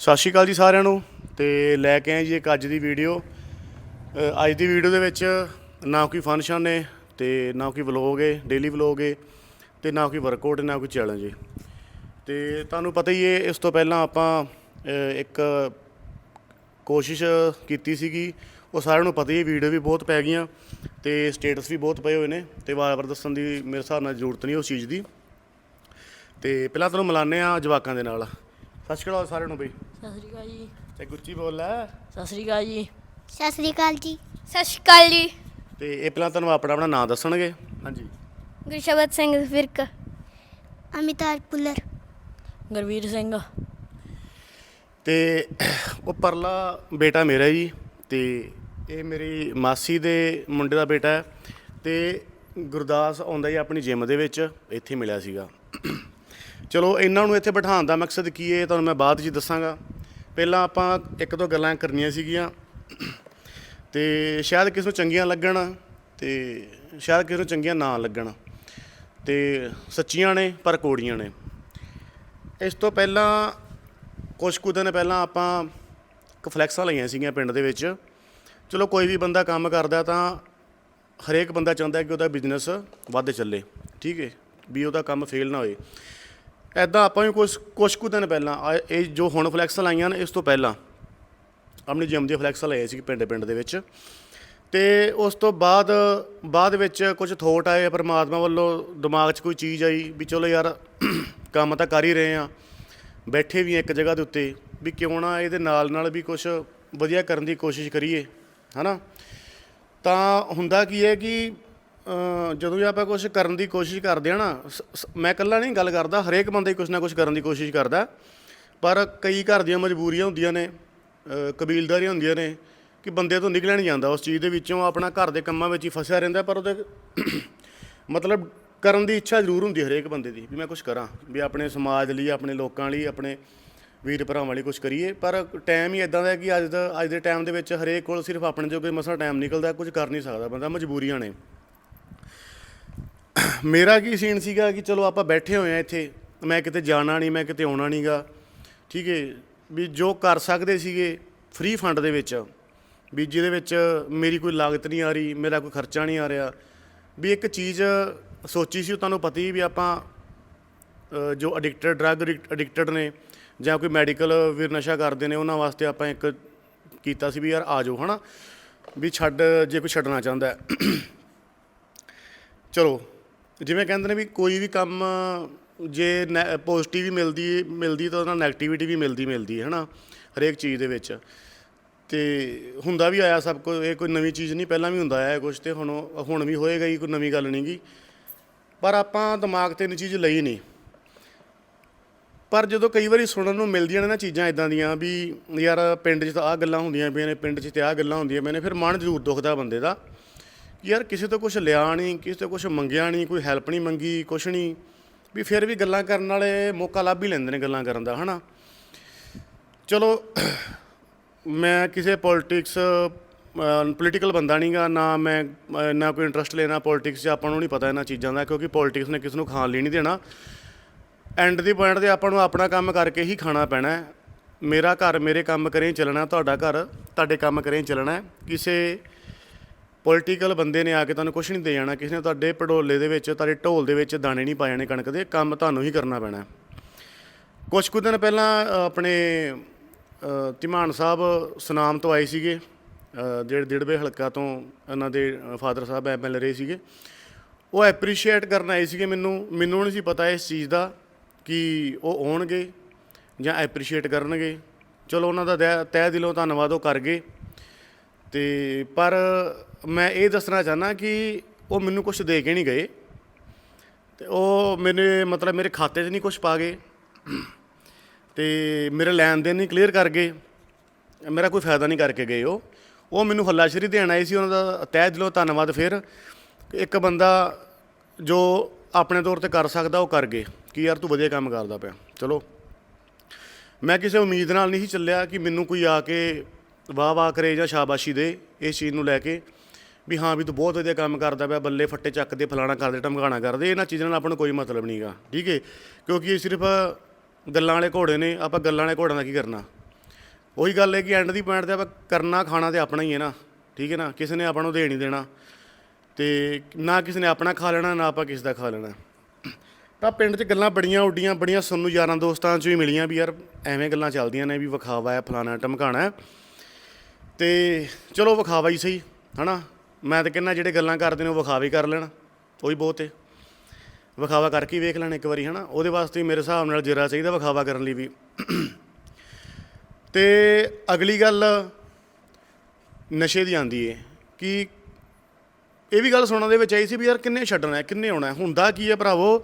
ਸਤਿ ਸ਼੍ਰੀ ਅਕਾਲ ਜੀ ਸਾਰਿਆਂ ਨੂੰ ਤੇ ਲੈ ਕੇ ਆਏ ਜੀ ਇੱਕ ਅੱਜ ਦੀ ਵੀਡੀਓ। ਅੱਜ ਦੀ ਵੀਡੀਓ ਦੇ ਵਿੱਚ ਨਾ ਕੋਈ ਫੰਕਸ਼ਨ ਨੇ ਤੇ ਨਾ ਕੋਈ ਵਲੋਗ ਹੈ ਡੇਲੀ ਵਲੋਗ ਹੈ ਤੇ ਨਾ ਕੋਈ ਵਰਕਆਊਟ ਨਾ ਕੋਈ ਚੈਲੰਜ ਹੈ ਤੇ ਤੁਹਾਨੂੰ ਪਤਾ ਹੀ ਹੈ ਇਸ ਤੋਂ ਪਹਿਲਾਂ ਆਪਾਂ ਇੱਕ ਕੋਸ਼ਿਸ਼ ਕੀਤੀ ਸੀਗੀ, ਉਹ ਸਾਰਿਆਂ ਨੂੰ ਪਤਾ ਹੀ ਹੈ ਵੀਡੀਓ ਵੀ ਬਹੁਤ ਪੈ ਗਈਆਂ ਤੇ ਸਟੇਟਸ ਵੀ ਬਹੁਤ ਪਏ ਹੋਏ ਨੇ ਤੇ ਵਾਰ-ਵਾਰ ਦੱਸਣ ਦੀ ਮੇਰੇ ਹਿਸਾਬ ਨਾਲ ਜ਼ਰੂਰਤ ਨਹੀਂ ਉਸ ਚੀਜ਼ ਦੀ। ਤੇ ਪਹਿਲਾਂ ਤੁਹਾਨੂੰ ਮਿਲਾਨੇ ਆ ਜਵਾਕਾਂ ਦੇ ਨਾਲ। ਸਤਿ ਸ਼੍ਰੀ ਅਕਾਲ ਸਾਰਿਆਂ ਨੂੰ ਬਈ। ਸਤਿ ਸ਼੍ਰੀ ਅਕਾਲ ਜੀ। ਤੇ ਗੁੱਚੀ ਬੋਲ ਲੈ। ਸਤਿ ਸ਼੍ਰੀ ਅਕਾਲ ਜੀ। ਸਤਿ ਸ੍ਰੀ ਅਕਾਲ ਜੀ। ਸਤਿ ਸ਼੍ਰੀ ਅਕਾਲ ਜੀ। ਤੇ ਇਹ ਪਹਿਲਾਂ ਤੁਹਾਨੂੰ ਆਪਣਾ ਆਪਣਾ ਨਾਮ ਦੱਸਣਗੇ। ਹਾਂਜੀ। ਗੁਰਸ਼ਬਦ ਸਿੰਘ ਫਿਰਕ ਅਮਿਤਾਜ ਪੁੱਲਰ ਗੁਰਵੀਰ ਸਿੰਘ। ਤੇ ਉਹ ਪਰਲਾ ਬੇਟਾ ਮੇਰਾ ਜੀ ਤੇ ਇਹ ਮੇਰੀ ਮਾਸੀ ਦੇ ਮੁੰਡੇ ਦਾ ਬੇਟਾ ਹੈ। ਤੇ ਗੁਰਦਾਸ ਆਉਂਦਾ ਜੀ ਆਪਣੀ ਜਿਮ ਦੇ ਵਿੱਚ ਇੱਥੇ ਮਿਲਿਆ ਸੀਗਾ। ਚਲੋ, ਇਹਨਾਂ ਨੂੰ ਇੱਥੇ ਬਿਠਾਉਣ ਦਾ ਮਕਸਦ ਕੀ ਹੈ ਤੁਹਾਨੂੰ ਮੈਂ ਬਾਅਦ 'ਚ ਦੱਸਾਂਗਾ। ਪਹਿਲਾਂ ਆਪਾਂ ਇੱਕ ਦੋ ਗੱਲਾਂ ਕਰਨੀਆਂ ਸੀਗੀਆਂ। ਤੇ ਸ਼ਾਇਦ ਕਿਸੇ ਨੂੰ ਚੰਗੀਆਂ ਲੱਗਣ, ਤੇ ਸ਼ਾਇਦ ਕਿਸ ਨੂੰ ਚੰਗੀਆਂ ਨਾ ਲੱਗਣ। ਤੇ ਸੱਚੀਆਂ ਨੇ, ਪਰ ਕੋੜੀਆਂ ਨੇ। ਇਸ ਤੋਂ ਪਹਿਲਾਂ ਕੁਝ ਕੁ ਦਿਨ ਪਹਿਲਾਂ ਆਪਾਂ ਕਫਲੈਕਸਾਂ ਲਈਆਂ ਸੀਗੀਆਂ ਪਿੰਡ ਦੇ ਵਿੱਚ। ਚਲੋ, ਕੋਈ ਵੀ ਬੰਦਾ ਕੰਮ ਕਰਦਾ ਤਾਂ ਹਰੇਕ ਬੰਦਾ ਚਾਹੁੰਦਾ ਕਿ ਉਹਦਾ ਬਿਜ਼ਨਸ ਵੱਧ ਚੱਲੇ, ਠੀਕ ਹੈ ਵੀ ਉਹਦਾ ਕੰਮ ਫੇਲ ਨਾ ਹੋਏ। ਐਦਾਂ ਆਪਾਂ ਵੀ ਕੁਝ ਕੁਝ ਕੁ ਦਿਨ ਪਹਿਲਾਂ, ਆ- ਇਹ ਜੋ ਹੁਣ ਫਲੈਕਸਾਂ ਲਾਈਆਂ ਨੇ, ਇਸ ਤੋਂ ਪਹਿਲਾਂ ਆਪਣੀ ਜਿਮ ਦੀਆਂ ਫਲੈਕਸਾਂ ਲਾਈਆਂ ਸੀ ਪਿੰਡ ਪਿੰਡ ਦੇ ਵਿੱਚ। ਤੇ ਉਸ ਤੋਂ ਬਾਅਦ ਬਾਅਦ ਵਿੱਚ ਕੁਝ ਥੋਟ ਆਏ, ਪਰਮਾਤਮਾ ਵੱਲੋਂ ਦਿਮਾਗ 'ਚ ਕੋਈ ਚੀਜ਼ ਆਈ ਵੀ ਚਲੋ ਯਾਰ ਕੰਮ ਤਾਂ ਕਰ ਹੀ ਰਹੇ ਆ ਬੈਠੇ ਵੀ ਹਾਂ ਇੱਕ ਜਗ੍ਹਾ ਦੇ ਉੱਤੇ ਵੀ ਕਿਉਂ ਨਾ ਇਹਦੇ ਨਾਲ ਨਾਲ ਵੀ ਕੁਝ ਵਧੀਆ ਕਰਨ ਦੀ ਕੋਸ਼ਿਸ਼ ਕਰੀਏ, ਹਨਾ? ਤਾਂ ਹੁੰਦਾ ਕੀ ਹੈ ਕਿ ਜਦੋਂ ਵੀ ਆਪਾਂ ਕੁਝ ਕਰਨ ਦੀ ਕੋਸ਼ਿਸ਼ ਕਰਦੇ ਆ ਨਾ ਸ- ਸ- ਮੈਂ ਇਕੱਲਾ ਨਹੀਂ ਗੱਲ ਕਰਦਾ ਹਰੇਕ ਬੰਦਾ ਹੀ ਕੁਝ ਨਾ ਕੁਝ ਕਰਨ ਦੀ ਕੋਸ਼ਿਸ਼ ਕਰਦਾ। ਪਰ ਕਈ ਘਰ ਦੀਆਂ ਮਜਬੂਰੀਆਂ ਹੁੰਦੀਆਂ ਨੇ ਅ, ਕਬੀਲਦਾਰੀਆਂ ਹੁੰਦੀਆਂ ਨੇ ਕਿ ਬੰਦੇ ਤੋਂ ਨਿਕਲਿਆ ਨਹੀਂ ਜਾਂਦਾ। ਉਸ ਚੀਜ਼ ਦੇ ਵਿੱਚੋਂ ਆਪਣਾ ਘਰ ਦੇ ਕੰਮਾਂ ਵਿੱਚ ਹੀ ਫਸਿਆ ਰਹਿੰਦਾ ਪਰ ਉਹਦੇ ਮਤਲਬ ਕਰਨ ਦੀ ਇੱਛਾ ਜ਼ਰੂਰ ਹੁੰਦੀ ਹੈ ਹਰੇਕ ਬੰਦੇ ਦੀ ਵੀ ਮੈਂ ਕੁਝ ਕਰਾਂ ਵੀ ਆਪਣੇ ਸਮਾਜ ਲਈ ਆਪਣੇ ਲੋਕਾਂ ਲਈ ਆਪਣੇ ਵੀਰ ਭਰਾਵਾਂ ਲਈ ਕੁਝ ਕਰੀਏ। ਪਰ ਟਾਈਮ ਹੀ ਇਦਾਂ ਦਾ ਹੈ ਕਿ ਅੱਜ ਦਾ ਅੱਜ ਦੇ ਟਾਈਮ ਦੇ ਵਿੱਚ ਹਰੇਕ ਕੋਲ ਸਿਰਫ ਆਪਣੇ ਜੋਗੇ ਮਸਾ ਟਾਈਮ ਨਿਕਲਦਾ ਕੁਝ ਕਰ ਨਹੀਂ ਸਕਦਾ ਬੰਦਾ ਮਜਬੂਰੀਆਂ ਨੇ। ਮੇਰਾ ਕੀ ਸੀਨ ਸੀਗਾ ਕਿ ਚਲੋ ਆਪਾਂ ਬੈਠੇ ਹੋਏ ਆ ਇੱਥੇ, ਮੈਂ ਕਿਤੇ ਜਾਣਾ ਨਹੀਂ, ਮੈਂ ਕਿਤੇ ਆਉਣਾ ਨਹੀਂਗਾ। ਠੀਕ ਹੈ ਵੀ ਜੋ ਕਰ ਸਕਦੇ ਸੀਗੇ ਫ੍ਰੀ ਫੰਡ ਦੇ ਵਿੱਚ, ਵੀ ਜਿਹਦੇ ਵਿੱਚ ਮੇਰੀ ਕੋਈ ਲਾਗਤ ਨਹੀਂ ਆ ਰਹੀ, ਮੇਰਾ ਕੋਈ ਖਰਚਾ ਨਹੀਂ ਆ ਰਿਹਾ। ਵੀ ਇੱਕ ਚੀਜ਼ ਸੋਚੀ ਸੀ, ਉਹ ਤੁਹਾਨੂੰ ਪਤਾ ਹੀ ਵੀ ਆਪਾਂ ਜੋ ਐਡਿਕਟਡ ਡਰੱਗ ਐਡਿਕਟਡ ਨੇ, ਜਾਂ ਕੋਈ ਮੈਡੀਕਲ ਵੀਰ ਨਸ਼ਾ ਕਰਦੇ ਨੇ, ਉਹਨਾਂ ਵਾਸਤੇ ਆਪਾਂ ਇੱਕ ਕੀਤਾ ਸੀ ਵੀ ਯਾਰ ਆ ਜਾਓ ਹਨਾ? ਵੀ ਛੱਡ, ਜੇ ਕੋਈ ਛੱਡਣਾ ਚਾਹੁੰਦਾ। ਚਲੋ ਜਿਵੇਂ ਕਹਿੰਦੇ ਨੇ ਵੀ ਕੋਈ ਵੀ ਕੰਮ ਜੇ ਪੋਜ਼ਿਟਿਵ ਵੀ ਮਿਲਦੀ ਮਿਲਦੀ ਤਾਂ ਉਹਦਾ ਨੈਗੇਟਿਵਿਟੀ ਵੀ ਮਿਲਦੀ ਮਿਲਦੀ ਹੈ, ਹਨਾ? ਹਰੇਕ ਚੀਜ਼ ਦੇ ਵਿੱਚ। ਤੇ ਹੁੰਦਾ ਵੀ ਆਇਆ ਸਭ ਕੁਝ ਇਹ ਕੋਈ ਨਵੀਂ ਚੀਜ਼ ਨਹੀਂ, ਪਹਿਲਾਂ ਵੀ ਹੁੰਦਾ ਆਇਆ ਕੁਝ ਤੇ ਹੁਣ ਹੁਣ ਵੀ ਹੋਏਗਾ ਹੀ ਕੋਈ ਨਵੀਂ ਗੱਲ ਨਹੀਂਗੀ ਪਰ ਆਪਾਂ ਦਿਮਾਗ ਤੇ ਇਹ ਚੀਜ਼ ਲਈ ਨਹੀਂ। ਪਰ ਜਦੋਂ ਕਈ ਵਾਰੀ ਸੁਣਨ ਨੂੰ ਮਿਲਦੀਆਂ ਨੇ ਨਾ ਚੀਜ਼ਾਂ ਇਦਾਂ ਦੀਆਂ ਵੀ ਯਾਰ ਪਿੰਡ 'ਚ ਤਾਂ ਆਹ ਗੱਲਾਂ ਹੁੰਦੀਆਂ ਪਈਆਂ ਨੇ, ਪਿੰਡ 'ਚ ਤੇ ਆਹ ਗੱਲਾਂ ਹੁੰਦੀਆਂ ਪਈਆਂ ਨੇ, ਫਿਰ ਮਨ ਜ਼ਰੂਰ ਦੁਖਦਾ ਬੰਦੇ ਦਾ। ਯਾਰ ਕਿਸੇ ਤੋਂ ਕੁਝ ਲਿਆ ਨਹੀਂ ਕਿਸੇ ਤੋਂ ਕੁਝ ਮੰਗਿਆ ਨਹੀਂ ਕੋਈ ਹੈਲਪ ਨਹੀਂ ਮੰਗੀ ਕੁਝ ਨਹੀਂ। ਵੀ ਫਿਰ ਵੀ ਗੱਲਾਂ ਕਰਨ ਵਾਲੇ ਮੌਕਾ ਲੱਭ ਹੀ ਲੈਂਦੇ ਨੇ ਗੱਲਾਂ ਕਰਨ ਦਾ ਹਨਾ? ਚਲੋ ਮੈਂ ਕਿਸੇ ਪੋਲਿਟਿਕਸ ਪੋਲੀਟੀਕਲ ਬੰਦਾ ਨਹੀਂਗਾ ਨਾ ਮੈਂ ਅ, ਨਾ ਕੋਈ ਇੰਟਰਸਟ ਲੈਣਾ ਪੋਲਿਟਿਕਸ 'ਚ ਆਪਾਂ ਨੂੰ ਨਹੀਂ ਪਤਾ ਇਹਨਾਂ ਚੀਜ਼ਾਂ ਦਾ ਕਿਉਂਕਿ ਪੋਲਿਟਿਕਸ ਨੇ ਕਿਸ ਨੂੰ ਖਾਣ ਲਈ ਨਹੀਂ ਦੇਣਾ। ਐਂਡ ਦੀ ਪੁਆਇੰਟ ਤੇ ਆਪਾਂ ਨੂੰ ਆਪਣਾ ਕੰਮ ਕਰਕੇ ਹੀ ਖਾਣਾ ਪੈਣਾ ਹੈ। ਮੇਰਾ ਘਰ ਮੇਰੇ ਕੰਮ ਕਰੇ ਚੱਲਣਾ ਤੁਹਾਡਾ ਘਰ ਤੁਹਾਡੇ ਕੰਮ ਕਰੇ ਚੱਲਣਾ ਕਿਸੇ ਪੋਲੀਟੀਕਲ ਬੰਦੇ ਨੇ ਆ ਕੇ ਤੁਹਾਨੂੰ ਕੁਝ ਨਹੀਂ ਦੇ ਜਾਣਾ। ਕਿਸੇ ਨੇ ਤੁਹਾਡੇ ਪਡੋਲੇ ਦੇ ਵਿੱਚ ਤੁਹਾਡੇ ਢੋਲ ਦੇ ਵਿੱਚ ਦਾਣੇ ਨਹੀਂ ਪਾਏ ਜਾਣੇ ਕਣਕ ਦੇ ਕੰਮ ਤੁਹਾਨੂੰ ਹੀ ਕਰਨਾ ਪੈਣਾ। ਹੈ। ਕੁਝ ਕੁ ਦਿਨ ਪਹਿਲਾਂ ਆਪਣੇ ਅ, ਸਾਹਿਬ ਸੁਨਾਮ ਤੋਂ ਆਏ ਸੀਗੇ। ਜਿਹੜੇ ਦਿੜਵੇ ਹਲਕਾ ਤੋਂ ਇਹਨਾਂ ਦੇ ਫਾਦਰ ਸਾਹਿਬ ਐਮਐਲ ਰਹੇ ਸੀਗੇ। ਉਹ ਐਪਰੀਸ਼ੀਏਟ ਕਰਨ ਆਏ ਸੀਗੇ ਮੈਨੂੰ। ਮੈਨੂੰ ਨਹੀਂ ਸੀ ਪਤਾ ਇਸ ਚੀਜ਼ ਦਾ ਕਿ ਉਹ ਆਉਣਗੇ ਜਾਂ ਐਪਰੀਸ਼ੀਏਟ ਕਰਨਗੇ। ਚਲੋ ਉਹਨਾਂ ਦਾ ਦਿ- ਤਹਿ ਦਿਲੋਂ ਧੰਨਵਾਦ ਉਹ ਕਰ ਗਏ। ਤੇ ਪਰ ਮੈਂ ਇਹ ਦੱਸਣਾ ਚਾਹਨਾ ਕਿ ਉਹ ਮੈਨੂੰ ਕੁਝ ਦੇ ਕੇ ਨਹੀਂ ਗਏ। ਤੇ ਉਹ ਮੇਰੇ ਮਤਲਬ ਮੇਰੇ ਖਾਤੇ 'ਚ ਨਹੀਂ ਕੁਝ ਪਾ ਗਏ। ਤੇ ਮੇਰੇ ਲੈਣ ਦੇਣ ਨਹੀਂ ਕਲੀਅਰ ਕਰ ਗਏ। ਮੇਰਾ ਕੋਈ ਫਾਇਦਾ ਨਹੀਂ ਕਰਕੇ ਗਏ ਉਹ। ਉਹ ਮੈਨੂੰ ਹੱਲਾਸ਼ਰੀ ਦੇਣ ਆਏ ਸੀ, ਉਹਨਾਂ ਦਾ ਤਹਿ ਦਿਲੋਂ ਧੰਨਵਾਦ ਫਿਰ। ਇੱਕ ਬੰਦਾ ਜੋ ਆਪਣੇ ਤੌਰ ਤੇ ਕਰ ਸਕਦਾ, ਉਹ ਕਰ ਗਏ ਕਿ ਯਾਰ ਤੂੰ ਵਧੀਆ ਕੰਮ ਕਰਦਾ ਪਿਆ। ਚਲੋ। ਮੈਂ ਕਿਸੇ ਉਮੀਦ ਨਾਲ ਨਹੀਂ ਚੱਲਿਆ ਕਿ ਮੈਨੂੰ ਕੋਈ ਆ ਕੇ ਵਾਹ ਵਾਹ ਕਰੇ ਜਾਂ ਸ਼ਾਬਾਸ਼ੀ ਦੇ ਇਸ ਚੀਜ਼ ਨੂੰ ਲੈ ਕੇ ਵੀ ਹਾਂ ਵੀ ਤੂੰ ਬਹੁਤ ਵਧੀਆ ਕੰਮ ਕਰਦਾ ਪਿਆ, ਬੱਲੇ ਫੱਟੇ ਚੱਕਦੇ ਫਲਾਣਾ ਕਰਦੇ ਟਮਕਾਣਾ ਕਰਦੇ ਇਹਨਾਂ ਚੀਜ਼ਾਂ ਨਾਲ ਆਪਾਂ ਨੂੰ ਕੋਈ ਮਤਲਬ ਨਹੀਂਗਾ ਠੀਕ ਹੈ ਕਿਉਂਕਿ ਇਹ ਸਿਰਫ ਗੱਲਾਂ ਵਾਲੇ ਘੋੜੇ ਨੇ, ਆਪਾਂ ਗੱਲਾਂ ਵਾਲੇ ਘੋੜਿਆਂ ਦਾ ਕੀ ਕਰਨਾ? ਉਹੀ ਗੱਲ ਹੈ ਕਿ ਐਂਡ ਦੀ ਪੁਆਇੰਟ ਤੇ ਆਪਾਂ ਕਰਨਾ, ਖਾਣਾ ਤੇ ਆਪਣਾ ਹੀ ਹੈ ਨਾ, ਠੀਕ ਹੈ ਨਾ? ਕਿਸੇ ਨੇ ਆਪਾਂ ਨੂੰ ਦੇ ਨਹੀਂ ਦੇਣਾ ਤੇ ਨਾ ਕਿਸੇ ਨੇ ਆਪਣਾ ਖਾ ਲੈਣਾ, ਨਾ ਆਪਾਂ ਕਿਸੇ ਦਾ ਖਾ ਲੈਣਾ। ਤਾਂ ਪਿੰਡ 'ਚ ਗੱਲਾਂ ਬੜੀਆਂ ਉੱਡੀਆਂ, ਬੜੀਆਂ ਸਾਨੂੰ ਯਾਰਾਂ ਦੋਸਤਾਂ 'ਚ ਵੀ ਮਿਲੀਆਂ ਵੀ ਯਾਰ, ਐਵੇਂ ਗੱਲਾਂ ਚੱਲਦੀਆਂ ਨੇ ਵੀ ਵਿਖਾਵਾ ਹੈ, ਫਲਾਣਾ ਟਮਕਾਣਾ ਤੇ ਚਲੋ ਵਿਖਾਵਾ ਹੀ ਸਹੀ ਹਨਾ? ਮੈਂ ਤਾਂ ਕਹਿੰਦਾ ਜਿਹੜੇ ਗੱਲਾਂ ਕਰਦੇ ਨੇ ਉਹ ਵਿਖਾਵੇ ਹੀ ਕਰ ਲੈਣ ਉਹੀ ਬਹੁਤ। ਹੈ ਵਿਖਾਵਾ ਕਰਕੇ ਹੀ ਵੇਖ ਲੈਣ ਇੱਕ ਵਾਰੀ ਹਨਾ? ਉਹਦੇ ਵਾਸਤੇ ਮੇਰੇ ਹਿਸਾਬ ਨਾਲ ਜਰਾ ਚਾਹੀਦਾ ਵਿਖਾਵਾ ਕਰਨ ਲਈ ਵੀ। ਤੇ ਅਗਲੀ ਗੱਲ ਨਸ਼ੇ ਦੀ ਆਂਦੀ ਏ ਕਿ ਇਹ ਵੀ ਗੱਲ ਸੁਣਨ ਦੇ ਵਿੱਚ ਆਈ ਸੀ ਵੀ ਯਾਰ ਕਿੰਨੇ ਛੱਡਣਾ ਹੈ, ਕਿੰਨੇ ਆਉਣਾ ਹੁੰਦਾ ਕੀ ਹੈ ਭਰਾਵੋ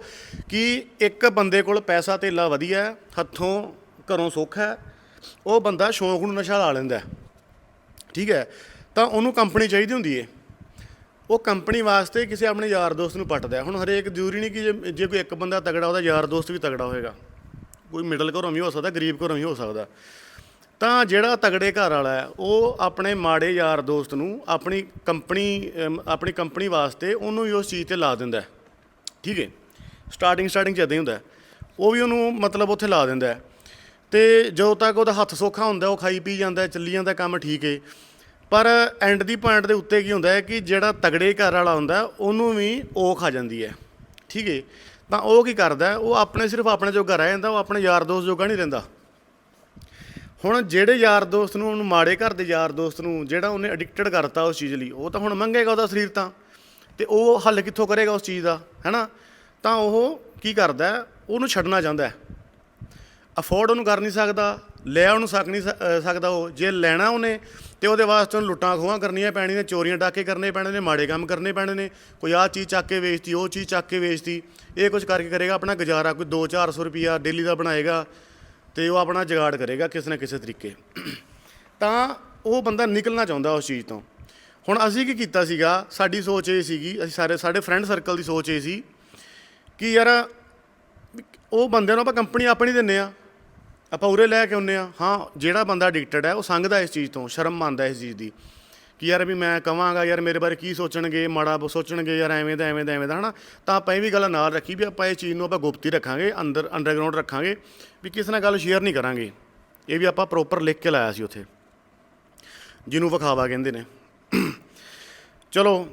ਕਿ ਇੱਕ ਬੰਦੇ ਕੋਲ ਪੈਸਾ ਧੇਲਾ ਵਧੀਆ ਹੱਥੋਂ ਘਰੋਂ ਸੁੱਖ ਹੈ ਉਹ ਬੰਦਾ ਸ਼ੌਂਕ ਨੂੰ ਨਸ਼ਾ ਲਾ ਲੈਂਦਾ ਠੀਕ ਹੈ, ਤਾਂ ਉਹਨੂੰ ਕੰਪਨੀ ਚਾਹੀਦੀ ਹੁੰਦੀ ਹੈ ਉਹ ਕੰਪਨੀ ਵਾਸਤੇ ਕਿਸੇ ਆਪਣੇ ਯਾਰ ਦੋਸਤ ਨੂੰ ਪੱਟਦਾ। ਹੁਣ ਹਰੇਕ ਜ਼ਰੂਰੀ ਨਹੀਂ ਕਿ ਜੇ ਜੇ ਕੋਈ ਇੱਕ ਬੰਦਾ ਤਗੜਾ, ਉਹਦਾ ਯਾਰ ਦੋਸਤ ਵੀ ਤਗੜਾ ਹੋਏਗਾ। ਕੋਈ ਮਿਡਲ ਘਰੋਂ ਵੀ ਹੋ ਸਕਦਾ, ਗਰੀਬ ਘਰੋਂ ਵੀ ਹੋ ਸਕਦਾ। ਤਾਂ ਜਿਹੜਾ ਤਗੜੇ ਘਰ ਵਾਲਾ ਹੈ, ਉਹ ਆਪਣੇ ਮਾੜੇ ਯਾਰ ਦੋਸਤ ਨੂੰ ਆਪਣੀ ਕੰਪਨੀ ਆਪਣੀ ਕੰਪਨੀ ਵਾਸਤੇ ਉਹਨੂੰ ਵੀ ਉਸ ਚੀਜ਼ ਤੇ ਲਾ ਦਿੰਦਾ ਠੀਕ ਹੈ ਸਟਾਰਟਿੰਗ ਸਟਾਰਟਿੰਗ ਚ ਇਦਾਂ ਹੀ ਹੁੰਦਾ ਉਹ ਵੀ ਉਹਨੂੰ ਮਤਲਬ ਉੱਥੇ ਲਾ ਦਿੰਦਾ ਹੈ। ਤੇ ਜਦੋਂ ਤੱਕ ਉਹਦਾ ਹੱਥ ਸੌਖਾ ਹੁੰਦਾ, ਉਹ ਖਾਈ ਪੀ ਜਾਂਦਾ, ਚੱਲੀ ਜਾਂਦਾ, ਕੰਮ ਠੀਕ ਹੈ ਪਰ ਐਂਡ ਦੀ ਪੁਆਇੰਟ ਦੇ ਉੱਤੇ ਕੀ ਹੁੰਦਾ ਹੈ ਕਿ ਜਿਹੜਾ ਤਗੜੇ ਘਰ ਵਾਲਾ ਹੁੰਦਾ ਉਹਨੂੰ ਵੀ ਉਹ ਆ ਜਾਂਦੀ ਹੈ। ਠੀਕ ਹੈ ਤਾਂ ਉਹ ਕੀ ਕਰਦਾ ਉਹ ਆਪਣੇ ਸਿਰਫ ਆਪਣੇ ਜੋਗਾ ਰਹਿ ਜਾਂਦਾ, ਉਹ ਆਪਣੇ ਯਾਰ ਦੋਸਤ ਜੋਗਾ ਨਹੀਂ ਰਹਿੰਦਾ। ਹੁਣ ਜਿਹੜੇ ਯਾਰ ਦੋਸਤ ਨੂੰ, ਉਹਨੂੰ ਮਾੜੇ ਘਰ ਦੇ ਯਾਰ ਦੋਸਤ ਨੂੰ ਜਿਹੜਾ ਉਹਨੇ ਐਡਿਕਟਡ ਕਰਤਾ ਉਸ ਚੀਜ਼ ਲਈ, ਉਹ ਤਾਂ ਹੁਣ ਮੰਗੇਗਾ ਉਹਦਾ ਸਰੀਰ ਤਾਂ, ਤੇ ਉਹ ਹੱਲ ਕਿੱਥੋਂ ਕਰੇਗਾ ਉਸ ਚੀਜ਼ ਦਾ, ਹੈਨਾ? ਤਾਂ ਉਹ ਕੀ ਕਰਦਾ ਉਹਨੂੰ ਛੱਡਣਾ ਚਾਹੁੰਦਾ ਅਫੋਰਡ ਉਹਨੂੰ ਕਰ ਨਹੀਂ ਸਕਦਾ, ਲੈ ਉਹਨੂੰ ਸਕ ਨਹੀਂ ਸ- ਸਕਦਾ ਉਹ, ਜੇ ਲੈਣਾ ਉਹਨੇ ਤੇ ਉਹਦੇ ਵਾਸਤੇ ਉਹਨੂੰ ਲੁੱਟਾਂ ਖੋਹਾਂ ਕਰਨੀਆਂ ਪੈਣੀਆਂ ਨੇ ਚੋਰੀਆਂ ਡਾਕੇ ਕਰਨੇ ਪੈਣੇ ਨੇ, ਮਾੜੇ ਕੰਮ ਕਰਨੇ ਪੈਣੇ ਨੇ, ਕੋਈ ਆਹ ਚੀਜ਼ ਚੱਕ ਕੇ ਵੇਚਤੀ, ਉਹ ਚੀਜ਼ ਚੱਕ ਕੇ ਵੇਚਤੀ, ਇਹ ਕੁਝ ਕਰਕੇ ਕਰੇਗਾ, ਆਪਣਾ ਗੁਜ਼ਾਰਾ ਕੋਈ 2-400 ਰੁਪਿਆ ਡੇਲੀ ਦਾ ਬਣਾਏਗਾ ਤੇ ਉਹ ਆਪਣਾ ਜਗਾੜ ਕਰੇਗਾ ਕਿਸੇ ਨਾ ਕਿਸੇ ਤਰੀਕੇ। ਤਾਂ ਉਹ ਬੰਦਾ ਨਿਕਲਣਾ ਚਾਹੁੰਦਾ ਉਸ ਚੀਜ਼ ਤੋਂ। ਹੁਣ ਅਸੀਂ ਕੀ ਕੀਤਾ ਸੀਗਾ, ਸਾਡੀ ਸੋਚ ਇਹ ਸੀਗੀ, ਅਸੀਂ ਸਾਰੇ, ਸਾਡੇ ਫਰੈਂਡ ਸਰਕਲ ਦੀ ਸੋਚ ਇਹ ਸੀ ਕਿ ਯਾਰ ਉਹ ਬੰਦਿਆਂ ਨੂੰ ਆਪਾਂ ਕੰਪਨੀ ਆਪਣੀ ਦਿੰਨੇ ਆ ਆਪਾਂ ਉਰੇ ਲੈ ਕੇ ਆਉਂਦੇ ਆ ਹਾਂ, ਜਿਹੜਾ ਬੰਦਾ ਐਡਿਕਟਡ ਹੈ, ਉਹ ਸੰਗਦਾ ਇਸ ਚੀਜ਼ ਤੋਂ, ਸ਼ਰਮ ਮੰਨਦਾ ਇਸ ਚੀਜ਼ ਦੀ। ਕਿ ਯਾਰ ਵੀ ਮੈਂ ਕਵਾਂਗਾ, ਯਾਰ ਮੇਰੇ ਬਾਰੇ ਕੀ ਸੋਚਣਗੇ, ਮਾੜਾ ਸੋਚਣਗੇ, ਯਾਰ ਐਵੇਂ ਦਾ ਐਵੇਂ ਦਾ ਐਵੇਂ ਦਾ, ਹਨਾ? ਤਾਂ ਆਪਾਂ ਇਹ ਵੀ ਗੱਲ ਨਾਲ ਰੱਖੀ ਵੀ ਆਪਾਂ ਇਸ ਚੀਜ਼ ਨੂੰ ਆਪਾਂ ਗੁਪਤੀ ਰੱਖਾਂਗੇ, ਅੰਦਰ ਅੰਡਰਗਰਾਉਂਡ ਰੱਖਾਂਗੇ, ਵੀ ਕਿਸੇ ਨਾਲ ਗੱਲ ਸ਼ੇਅਰ ਨਹੀਂ ਕਰਾਂਗੇ। ਇਹ ਵੀ ਆਪਾਂ ਪ੍ਰੋਪਰ ਲਿਖ ਕੇ ਲਾਇਆ ਸੀ ਉੱਥੇ। ਜਿਹਨੂੰ ਵਿਖਾਵਾ ਕਹਿੰਦੇ ਨੇ। ਚਲੋ,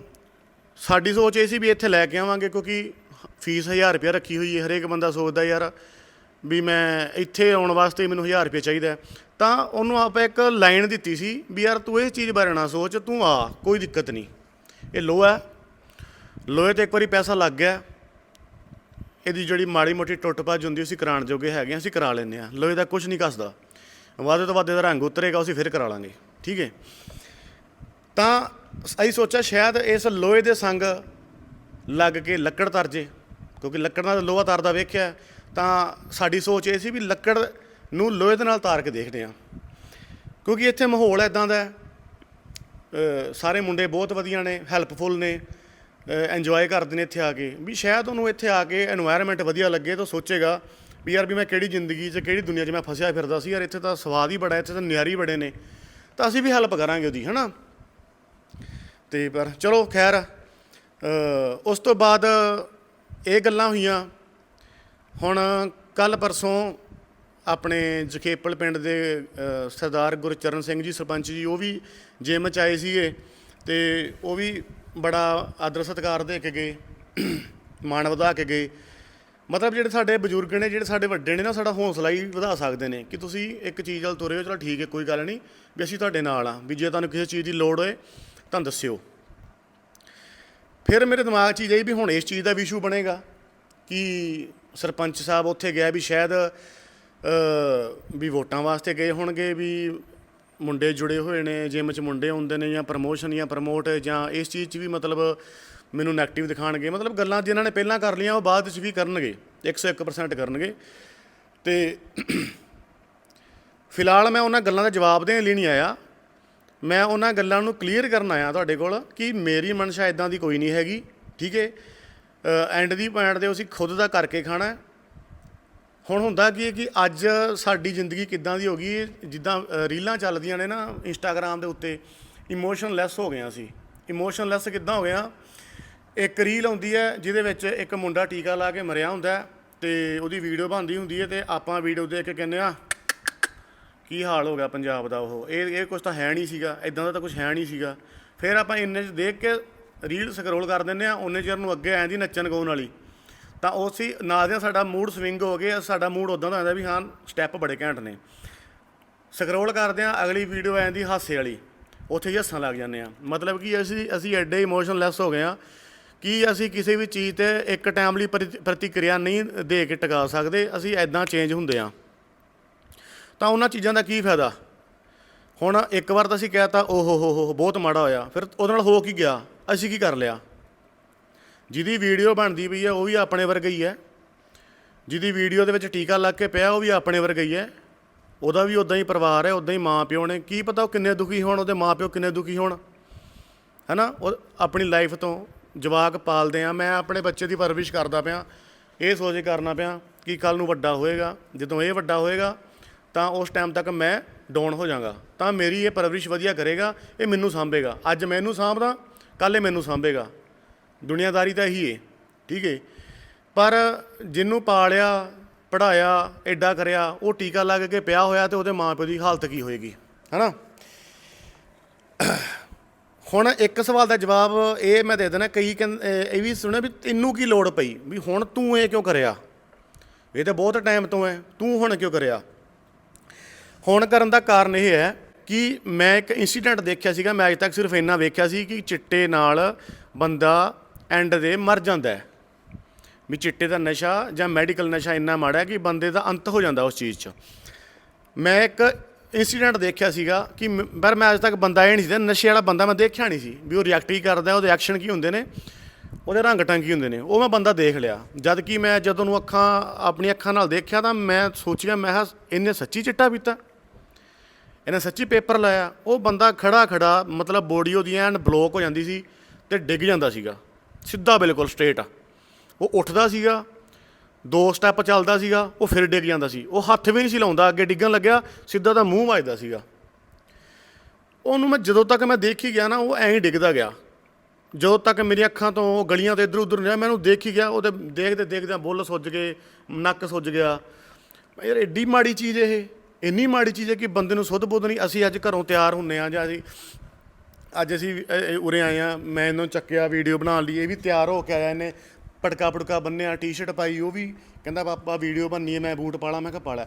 ਸਾਡੀ ਸੋਚ ਇਹ ਸੀ ਵੀ ਇੱਥੇ ਲੈ ਕੇ ਆਵਾਂਗੇ, ਕਿਉਂਕਿ ਫੀਸ 1000 ਰੁਪਏ ਰੱਖੀ ਹੋਈ ਹੈ ਹਰੇਕ ਬੰਦਾ ਸੋਚਦਾ, ਯਾਰ ਵੀ ਮੈਂ ਇੱਥੇ ਆਉਣ ਵਾਸਤੇ ਮੈਨੂੰ 1000 ਰੁਪਏ ਚਾਹੀਦਾ ਤਾਂ ਉਹਨੂੰ ਆਪਾਂ ਇੱਕ ਲਾਈਨ ਦਿੱਤੀ ਸੀ ਵੀ ਯਾਰ ਤੂੰ ਇਹ ਚੀਜ਼ ਬਾਰੇ ਨਾ ਸੋਚ ਤੂੰ ਆ ਕੋਈ ਦਿੱਕਤ ਨਹੀਂ। ਇਹ ਲੋਹਾ ਲੋਹੇ ਤੇ ਇੱਕ ਵਾਰੀ ਪੈਸਾ ਲੱਗ ਗਿਆ। ਇਹਦੀ ਜਿਹੜੀ ਮਾੜੀ ਮੋਟੀ ਟੁੱਟ ਭੱਜ ਹੁੰਦੀ ਅਸੀਂ ਕਰਾਉਣ ਜੋਗੇ ਹੈਗੇ ਹਾਂ, ਅਸੀਂ ਕਰਾ ਲੈਂਦੇ ਆ ਲੋਹੇ ਦਾ ਕੁਝ ਨਹੀਂ ਕੱਸਦਾ। ਵਾਦੇ ਤੋਂ ਵੱਧ ਇਹਦਾ ਰੰਗ ਉਤਰੇਗਾ ਅਸੀਂ ਫਿਰ ਕਰਾ ਲਾਂਗੇ। ਠੀਕ ਹੈ। ਤਾਂ ਅਸੀਂ ਸੋਚਿਆ ਸ਼ਾਇਦ ਇਸ ਲੋਹੇ ਦੇ ਸੰਗ ਲੱਗ ਕੇ ਲੱਕੜ ਤਰ ਜੇ ਕਿਉਂਕਿ ਲੱਕੜ ਨਾਲ ਲੋਹਾ ਤਰਦਾ ਵੇਖਿਆ। ਤਾਂ ਸਾਡੀ ਸੋਚ ਇਹ ਸੀ ਵੀ ਲੱਕੜ ਨੂੰ ਲੋਹੇ ਦੇ ਨਾਲ ਤਾਰ ਕੇ ਦੇਖਦੇ ਹਾਂ। ਕਿਉਂਕਿ ਇੱਥੇ ਮਾਹੌਲ ਐਦਾਂ ਦਾ ਸਾਰੇ ਮੁੰਡੇ ਬਹੁਤ ਵਧੀਆ ਨੇ ਹੈਲਪਫੁਲ ਨੇ ਐਨਜੋਏ ਕਰਦੇ ਨੇ ਇੱਥੇ ਆ ਕੇ। ਵੀ ਸ਼ਾਇਦ ਉਹਨੂੰ ਇੱਥੇ ਆ ਕੇ এনवायरमेंट ਵਧੀਆ ਲੱਗੇ ਤਾਂ ਸੋਚੇਗਾ ਵੀ ਯਾਰ ਵੀ ਮੈਂ ਕਿਹੜੀ ਜ਼ਿੰਦਗੀ 'ਚ, ਕਿਹੜੀ ਦੁਨੀਆ 'ਚ ਮੈਂ ਫਸਿਆ ਫਿਰਦਾ ਸੀ। ਯਾਰ ਇੱਥੇ ਤਾਂ ਸਵਾਦ ਹੀ ਬੜਾ ਇੱਥੇ ਤਾਂ ਨਿਆਰੀ ਬੜੇ ਨੇ। ਤਾਂ ਅਸੀਂ ਵੀ ਹੈਲਪ ਕਰਾਂਗੇ ਉਹਦੀ, ਹਨਾ? ਤੇ ਪਰ ਚਲੋ ਖੈਰ ਉਸ ਤੋਂ ਬਾਅਦ ਇਹ ਗੱਲਾਂ ਹੋਈਆਂ। ਹੁਣ ਕੱਲ ਪਰਸੋਂ ਆਪਣੇ ਜਖੇਪਲ ਪਿੰਡ ਦੇ ਸਰਦਾਰ ਗੁਰਚਰਨ ਸਿੰਘ ਜੀ, ਸਰਪੰਚ ਜੀ, ਉਹ ਵੀ ਜਿਮ ਚ ਆਏ ਸੀਗੇ ਤੇ ਉਹ ਵੀ ਬੜਾ ਆਦਰ ਸਤਿਕਾਰ ਦੇ ਕੇ ਗਏ, ਮਾਣ ਵਧਾ ਕੇ ਗਏ। ਮਤਲਬ ਜਿਹੜੇ ਸਾਡੇ ਬਜ਼ੁਰਗ ਨੇ, ਜਿਹੜੇ ਸਾਡੇ ਵੱਡੇ ਨੇ ਨਾ, ਸਾਡਾ ਹੌਸਲਾ ਹੀ ਵਧਾ ਸਕਦੇ ਨੇ ਕਿ ਤੁਸੀਂ ਇੱਕ ਚੀਜ਼ ਵੱਲ ਤੁਰੇ ਹੋ, ਚਲੋ ਠੀਕ ਹੈ, ਕੋਈ ਗੱਲ ਨਹੀਂ, ਵੀ ਅਸੀਂ ਤੁਹਾਡੇ ਨਾਲ ਆ ਵੀ ਜੇ ਤੁਹਾਨੂੰ ਕਿਸੇ ਚੀਜ਼ ਦੀ ਲੋੜ ਹੋਏ ਤਾਂ ਦੱਸਿਓ। ਫਿਰ ਮੇਰੇ ਦਿਮਾਗ 'ਚ ਇਹ ਵੀ ਹੁਣ ਇਸ ਚੀਜ਼ ਦਾ ਵੀ ਇਸ਼ੂ ਬਣੇਗਾ ਕਿ ਸਰਪੰਚ ਸਾਹਿਬ ਉੱਥੇ ਗਿਆ ਵੀ ਸ਼ਾਇਦ ਵੀ ਵੋਟਾਂ ਵਾਸਤੇ ਗਏ ਹੋਣਗੇ, ਵੀ ਮੁੰਡੇ ਜੁੜੇ ਹੋਏ ਨੇ, ਜਿਮ 'ਚ ਮੁੰਡੇ ਹੁੰਦੇ ਨੇ ਜਾਂ ਪ੍ਰਮੋਸ਼ਨ ਜਾਂ ਪ੍ਰਮੋਟ ਜਾਂ ਇਸ ਚੀਜ਼ 'ਚ ਵੀ ਮਤਲਬ ਮੈਨੂੰ 네ਗੇਟਿਵ ਦਿਖਾਣਗੇ ਮਤਲਬ ਗੱਲਾਂ ਜਿਨ੍ਹਾਂ ਨੇ ਪਹਿਲਾਂ ਕਰ ਲਈਆਂ, ਉਹ ਬਾਅਦ 'ਚ ਵੀ ਕਰਨਗੇ 101% ਕਰਨਗੇ। ਤੇ ਫਿਲਹਾਲ ਮੈਂ ਉਹਨਾਂ ਗੱਲਾਂ ਦਾ ਜਵਾਬ ਦੇਣ ਲਈ ਨਹੀਂ ਆਇਆ। ਮੈਂ ਉਹਨਾਂ ਗੱਲਾਂ ਨੂੰ ਕਲੀਅਰ ਕਰਨ ਆਇਆ ਤੁਹਾਡੇ ਕੋਲ ਕਿ ਮੇਰੀ ਮਨਸ਼ਾ ਇਦਾਂ ਦੀ ਕੋਈ ਨਹੀਂ ਹੈਗੀ, ਠੀਕ ਹੈ ਐਂਡ ਦੀ ਪੁਆਇੰਟ ਤੇ ਅਸੀਂ ਖੁਦ ਦਾ ਕਰਕੇ ਖਾਣਾ ਹੁਣ ਹੁੰਦਾ ਕੀ ਹੈ ਕਿ ਅੱਜ ਸਾਡੀ ਜ਼ਿੰਦਗੀ ਕਿੱਦਾਂ ਦੀ ਹੋ ਗਈ ਹੈ, ਜਿੱਦਾਂ ਰੀਲਾਂ ਚੱਲਦੀਆਂ ਨੇ ਨਾ ਇੰਸਟਾਗ੍ਰam ਦੇ ਉੱਤੇ ਇਮੋਸ਼ਨਲੈਸ ਹੋ ਗਿਆ ਸੀ ਇਮੋਸ਼ਨਲੈਸ ਕਿੱਦਾਂ ਹੋ ਗਿਆ ਇੱਕ ਰੀਲ ਆਉਂਦੀ ਹੈ ਜਿਹਦੇ ਵਿੱਚ ਇੱਕ ਮੁੰਡਾ ਟੀਕਾ ਲਾ ਕੇ ਮਰਿਆ ਹੁੰਦਾ ਹੈ ਤੇ ਉਹਦੀ ਵੀਡੀਓ ਬਣਦੀ ਹੁੰਦੀ ਹੈ ਤੇ ਆਪਾਂ ਵੀਡੀਓ ਦੇਖ ਕੇ ਕਹਿੰਦੇ ਆ ਕੀ ਹਾਲ ਹੋ ਗਿਆ ਪੰਜਾਬ ਦਾ ਉਹ। ਇਹ ਇਹ ਕੁਝ ਤਾਂ ਹੈ ਨਹੀਂ ਸੀਗਾ। ਇਦਾਂ ਦਾ ਤਾਂ ਕੁਝ ਹੈ ਨਹੀਂ ਸੀਗਾ। ਫਿਰ ਆਪਾਂ ਇੰਨੇ 'ਚ ਦੇਖ ਕੇ ਰੀਲ ਸਕਰੋਲ ਕਰ ਦਿੰਦੇ ਆ ਉਹਨੇ ਚਿਰ ਨੂੰ ਅੱਗੇ ਆਂਦੀ ਨੱਚਣ ਗਾਉਣ ਵਾਲੀ। ਤਾਂ ਉਸੇ ਨਾਲ ਦੇ ਸਾਡਾ ਮੂਡ ਸਵਿੰਗ ਹੋ ਗਿਆ ਸਾਡਾ ਮੂਡ ਉਦਾਂ ਦਾ ਆਂਦਾ ਵੀ ਹਾਂ ਸਟੈਪ ਬੜੇ ਘੈਂਟ ਨੇ। ਸਕਰੋਲ ਕਰਦੇ ਆ ਅਗਲੀ ਵੀਡੀਓ ਆ ਜਾਂਦੀ ਹਾਸੇ ਵਾਲੀ, ਉੱਥੇ ਹੀ ਹੱਸਣ ਲੱਗ ਜਾਂਦੇ ਆ ਮਤਲਬ ਕਿ ਅਸੀਂ ਅਸੀਂ ਐਡੇ ਇਮੋਸ਼ਨਲੈਸ ਹੋ ਗਏ ਆ ਕਿ ਅਸੀਂ ਕਿਸੇ ਵੀ ਚੀਜ਼ ਤੇ ਇੱਕ ਟਾਈਮ ਲਈ ਪ੍ਰਤੀ- ਪ੍ਰਤੀਕਿਰਿਆ ਨਹੀਂ ਦੇ ਕੇ ਟਿਕਾ ਸਕਦੇ, ਅਸੀਂ ਐਦਾਂ ਚੇਂਜ ਹੁੰਦੇ ਆ ਤਾਂ ਉਹਨਾਂ ਚੀਜ਼ਾਂ ਦਾ ਕੀ ਫਾਇਦਾ? ਹੁਣ ਇੱਕ ਵਾਰ ਤਾਂ ਅਸੀਂ ਕਹਿਤਾ ਓ ਹੋ ਹੋ ਹੋ, ਬਹੁਤ ਮਾੜਾ ਹੋਇਆ, ਫਿਰ ਉਹਦੇ ਨਾਲ ਹੋ ਕੀ ਗਿਆ? ਅਸੀਂ ਕੀ ਕਰ ਲਿਆ? ਜਿਹਦੀ ਵੀਡੀਓ ਬਣਦੀ ਪਈ ਹੈ, ਉਹ ਵੀ ਆਪਣੇ ਵਰਗਾ ਹੀ ਹੈ। ਜਿਹਦੀ ਵੀਡੀਓ ਦੇ ਵਿੱਚ ਟੀਕਾ ਲੱਗ ਕੇ ਪਿਆ, ਉਹ ਵੀ ਆਪਣੇ ਵਰਗਾ ਹੀ ਹੈ। ਉਹਦਾ ਵੀ ਉਦਾਂ ਹੀ ਪਰਿਵਾਰ ਹੈ ਉਦਾਂ ਹੀ ਮਾਂ ਪਿਓ ਨੇ। ਕੀ ਪਤਾ ਉਹ ਕਿੰਨੇ ਦੁਖੀ ਹੋਣ, ਉਹਦੇ ਮਾਂ ਪਿਓ ਕਿੰਨੇ ਦੁਖੀ ਹੋਣ। ਹੈਨਾ? ਉਹ ਆਪਣੀ ਲਾਈਫ ਤੋਂ ਜਵਾਕ ਪਾਲਦੇ ਆ। ਮੈਂ ਆਪਣੇ ਬੱਚੇ ਦੀ ਪਰਵਰਿਸ਼ ਕਰਦਾ ਪਿਆ। ਇਹ ਸੋਚ ਕਰਨਾ ਪਿਆ ਕਿ ਕੱਲ ਨੂੰ ਵੱਡਾ ਹੋਏਗਾ। ਜਦੋਂ ਇਹ ਵੱਡਾ ਹੋਏਗਾ, ਤਾਂ ਉਸ ਟਾਈਮ ਤੱਕ ਮੈਂ ਡਾਊਨ ਹੋ ਜਾਵਾਂਗਾ ਤਾਂ ਮੇਰੀ ਇਹ ਪਰਵਰਿਸ਼ ਵਧੀਆ ਕਰੇਗਾ, ਇਹ ਮੈਨੂੰ ਸਾਂਭੇਗਾ। ਅੱਜ ਮੈਨੂੰ ਸਾਂਭਦਾ ਕੱਲ ਇਹ ਮੈਨੂੰ ਸਾਂਭੇਗਾ। ਦੁਨੀਆਦਾਰੀ ਤਾਂ ਇਹੀ ਹੈ ਠੀਕ ਹੈ ਪਰ ਜਿਹਨੂੰ ਪਾਲਿਆ ਪੜਾਇਆ ਐਡਾ ਕਰਿਆ, ਉਹ ਟੀਕਾ ਲੱਗ ਕੇ ਪਿਆ ਹੋਇਆ ਤੇ ਉਹਦੇ ਮਾਪਿਓ ਦੀ ਹਾਲਤ ਕੀ ਹੋਏਗੀ, ਹੈਨਾ? ਹੁਣ ਇੱਕ ਸਵਾਲ ਦਾ ਜਵਾਬ ਇਹ ਮੈਂ ਦੇ ਦੇਣਾ ਕਈ ਕਹਿੰ- ਇਹ ਵੀ ਸੁਣਿਆ ਵੀ ਤੈਨੂੰ ਕੀ ਲੋੜ ਪਈ? ਵੀ ਹੁਣ ਤੂੰ ਇਹ ਕਿਉਂ ਕਰਿਆ? ਇਹ ਤਾਂ ਬਹੁਤ ਟਾਈਮ ਤੋਂ ਹੈ, ਤੂੰ ਹੁਣ ਕਿਉਂ ਕਰਿਆ? ਹੁਣ ਕਰਨ ਦਾ ਕਾਰਨ ਇਹ ਹੈ ਕਿ ਮੈਂ ਇੱਕ ਇਨਸੀਡੈਂਟ ਦੇਖਿਆ ਸੀਗਾ, ਮੈਂ ਅਜੇ ਤੱਕ ਸਿਰਫ ਇੰਨਾ ਵੇਖਿਆ ਸੀ ਕਿ ਚਿੱਟੇ ਨਾਲ ਬੰਦਾ ਐਂਡ ਦੇ ਮਰ ਜਾਂਦਾ ਹੈ। ਵੀ ਚਿੱਟੇ ਦਾ ਨਸ਼ਾ ਜਾਂ ਮੈਡੀਕਲ ਨਸ਼ਾ ਇੰਨਾ ਮਾੜਾ ਹੈ ਕਿ ਬੰਦੇ ਦਾ ਅੰਤ ਹੋ ਜਾਂਦਾ ਉਸ ਚੀਜ਼ 'ਚ। ਮੈਂ ਇੱਕ ਇਨਸੀਡੈਂਟ ਦੇਖਿਆ ਸੀਗਾ ਕਿ ਮ- ਪਰ ਮੈਂ ਅਜੇ ਤੱਕ ਬੰਦਾ ਇਹ ਨਹੀਂ ਸੀ, ਨਸ਼ੇ ਵਾਲਾ ਬੰਦਾ ਮੈਂ ਦੇਖਿਆ ਨਹੀਂ ਸੀ ਵੀ ਉਹ ਰਿਐਕਟ ਕੀ ਕਰਦਾ ਉਹਦੇ ਐਕਸ਼ਨ ਕੀ ਹੁੰਦੇ ਨੇ, ਉਹਦੇ ਰੰਗ ਟੰਗ ਕੀ ਹੁੰਦੇ ਨੇ, ਉਹ ਮੈਂ ਬੰਦਾ ਦੇਖ ਲਿਆ। ਜਦ ਕਿ ਮੈਂ ਜਦੋਂ ਨੂੰ ਅੱਖਾਂ ਆਪਣੀ ਅੱਖਾਂ ਨਾਲ ਦੇਖਿਆ ਤਾਂ ਮੈਂ ਸੋਚਿਆ ਮੈਂ ਕਿਹਾ ਇਹਨੇ ਸੱਚੀ ਚਿੱਟਾ ਪੀਤਾ। ਇਹਨੇ ਸੱਚੀ ਪੇਪਰ ਲਾਇਆ। ਉਹ ਬੰਦਾ ਖੜਾ ਖੜਾ, ਮਤਲਬ ਬੋਡੀ ਉਹਦੀ ਐਨ ਬਲੋਕ ਹੋ ਜਾਂਦੀ ਸੀ ਤੇ ਡਿੱਗ ਜਾਂਦਾ ਸੀਗਾ। ਸਿੱਧਾ ਬਿਲਕੁਲ ਸਟ੍ਰੇਟ ਉਹ ਉੱਠਦਾ ਸੀਗਾ, ਦੋ ਸਟੈਪ ਚੱਲਦਾ ਸੀਗਾ, ਉਹ ਫਿਰ ਡਿੱਗ ਜਾਂਦਾ ਸੀ। ਉਹ ਹੱਥ ਵੀ ਨਹੀਂ ਸੀ ਲਾਉਂਦਾ, ਅੱਗੇ ਡਿੱਗਣ ਲੱਗਿਆ, ਸਿੱਧਾ ਤਾਂ ਮੂੰਹ ਵੱਜਦਾ ਸੀਗਾ। ਉਹਨੂੰ ਮੈਂ ਜਦੋਂ ਤੱਕ ਮੈਂ ਦੇਖੀ ਗਿਆ ਨਾ, ਉਹ ਐਂ ਹੀ ਡਿੱਗਦਾ ਗਿਆ। ਜਦੋਂ ਤੱਕ ਮੇਰੀਆਂ ਅੱਖਾਂ ਤੋਂ ਉਹ ਗਲੀਆਂ ਤੇ ਇੱਧਰ ਉੱਧਰ ਨਹੀਂ ਮੈਨੂੰ ਦੇਖ ਹੀ ਗਿਆ, ਉਹਦੇ ਦੇਖਦੇ ਦੇਖਦੇ ਬੁੱਲ ਸੁੱਜ ਗਏ, ਨੱਕ ਸੁੱਜ ਗਿਆ। ਯਾਰ, ਐਡੀ ਮਾੜੀ ਚੀਜ਼ ਇਹ। ਇੰਨੀ ਮਾੜੀ ਚੀਜ਼ ਹੈ ਕਿ ਬੰਦੇ ਨੂੰ ਸੁੱਧ ਬੁੱਧ ਨਹੀਂ। ਅਸੀਂ ਅੱਜ ਘਰੋਂ ਤਿਆਰ ਹੁੰਨੇ ਆ ਜਾਂ ਅਸੀਂ ਅੱਜ ਅਸੀਂ ਉਰੇ ਆਏ ਆ। ਮੈਂ ਇਹਨੂੰ ਚੱਕਿਆ, ਵੀਡੀਓ ਬਣਾਉਣ ਲਈ, ਇਹ ਵੀ ਤਿਆਰ ਹੋ ਕੇ ਆਇਆ ਇਹਨੇ। ਪਟਕਾ ਪਟਕਾ ਬੰਨਿਆ, ਟੀ-ਸ਼ਰਟ ਪਾਈ, ਉਹ ਵੀ ਕਹਿੰਦਾ, ਪਾਪਾ, ਵੀਡੀਓ ਬਣਨੀ ਹੈ, ਮੈਂ ਬੂਟ ਪਾਲਾ। ਮੈਂ ਕਿਹਾ, ਪਾਲਾ।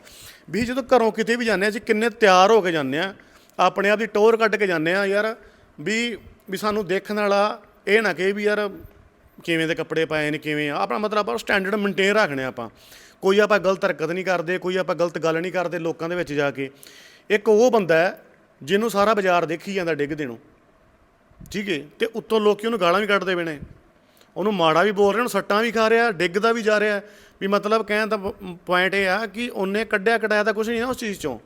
ਵੀ ਜਦੋਂ ਘਰੋਂ ਕਿਤੇ ਵੀ ਜਾਂਦੇ ਆ, ਅਸੀਂ ਕਿੰਨੇ ਤਿਆਰ ਹੋ ਕੇ ਜਾਂਦੇ ਆ, ਆਪਣੇ ਆਪ ਦੀ ਟੋਰ ਕੱਢ ਕੇ ਜਾਂਦੇ ਆ ਯਾਰ, ਵੀ ਵੀ ਸਾਨੂੰ ਦੇਖਣ ਵਾਲਾ ਇਹ ਨਾ ਕਹੇ ਵੀ ਯਾਰ, ਕਿਵੇਂ ਦੇ ਕੱਪੜੇ ਪਾਏ ਨੇ, ਕਿਵੇਂ ਆ। ਆਪਣਾ ਮਤਲਬ ਆਪਾਂ ਸਟੈਂਡਰਡ ਮੇਨਟੇਨ ਰੱਖਣੇ ਆ ਆਪਾਂ। ਕੋਈ ਆਪਾਂ ਗਲਤ ਹਰਕਤ ਨਹੀਂ ਕਰਦੇ, ਕੋਈ ਆਪਾਂ ਗਲਤ ਗੱਲ ਨਹੀਂ ਕਰਦੇ ਲੋਕਾਂ ਦੇ ਵਿੱਚ ਜਾ ਕੇ। ਇੱਕ ਉਹ ਬੰਦਾ ਹੈ ਜਿਹਨੂੰ ਸਾਰਾ ਬਾਜ਼ਾਰ ਦੇਖੀ ਜਾਂਦਾ ਡਿੱਗਦੇ ਨੂੰ ਠੀਕ ਹੈ ਤੇ ਉੱਤੋਂ ਲੋਕੀ ਉਹਨੂੰ ਗਾਲਾਂ ਵੀ ਕੱਢਦੇ ਪਏ ਨੇ। ਉਹਨੂੰ ਮਾੜਾ ਵੀ ਬੋਲ ਰਹੇ ਨੇ ਸੱਟਾਂ ਵੀ ਖਾ ਰਿਹਾ, ਡਿੱਗਦਾ ਵੀ ਜਾ ਰਿਹਾ। ਵੀ ਮਤਲਬ ਕਹਿਣ ਦਾ ਪੁਆਇੰਟ ਇਹ ਆ ਕਿ ਉਹਨੇ ਕੱਢਿਆ ਕਢਾਇਆ ਤਾਂ ਕੁਝ ਨਹੀਂ ਨਾ ਉਸ ਚੀਜ਼ ਚੋਂ।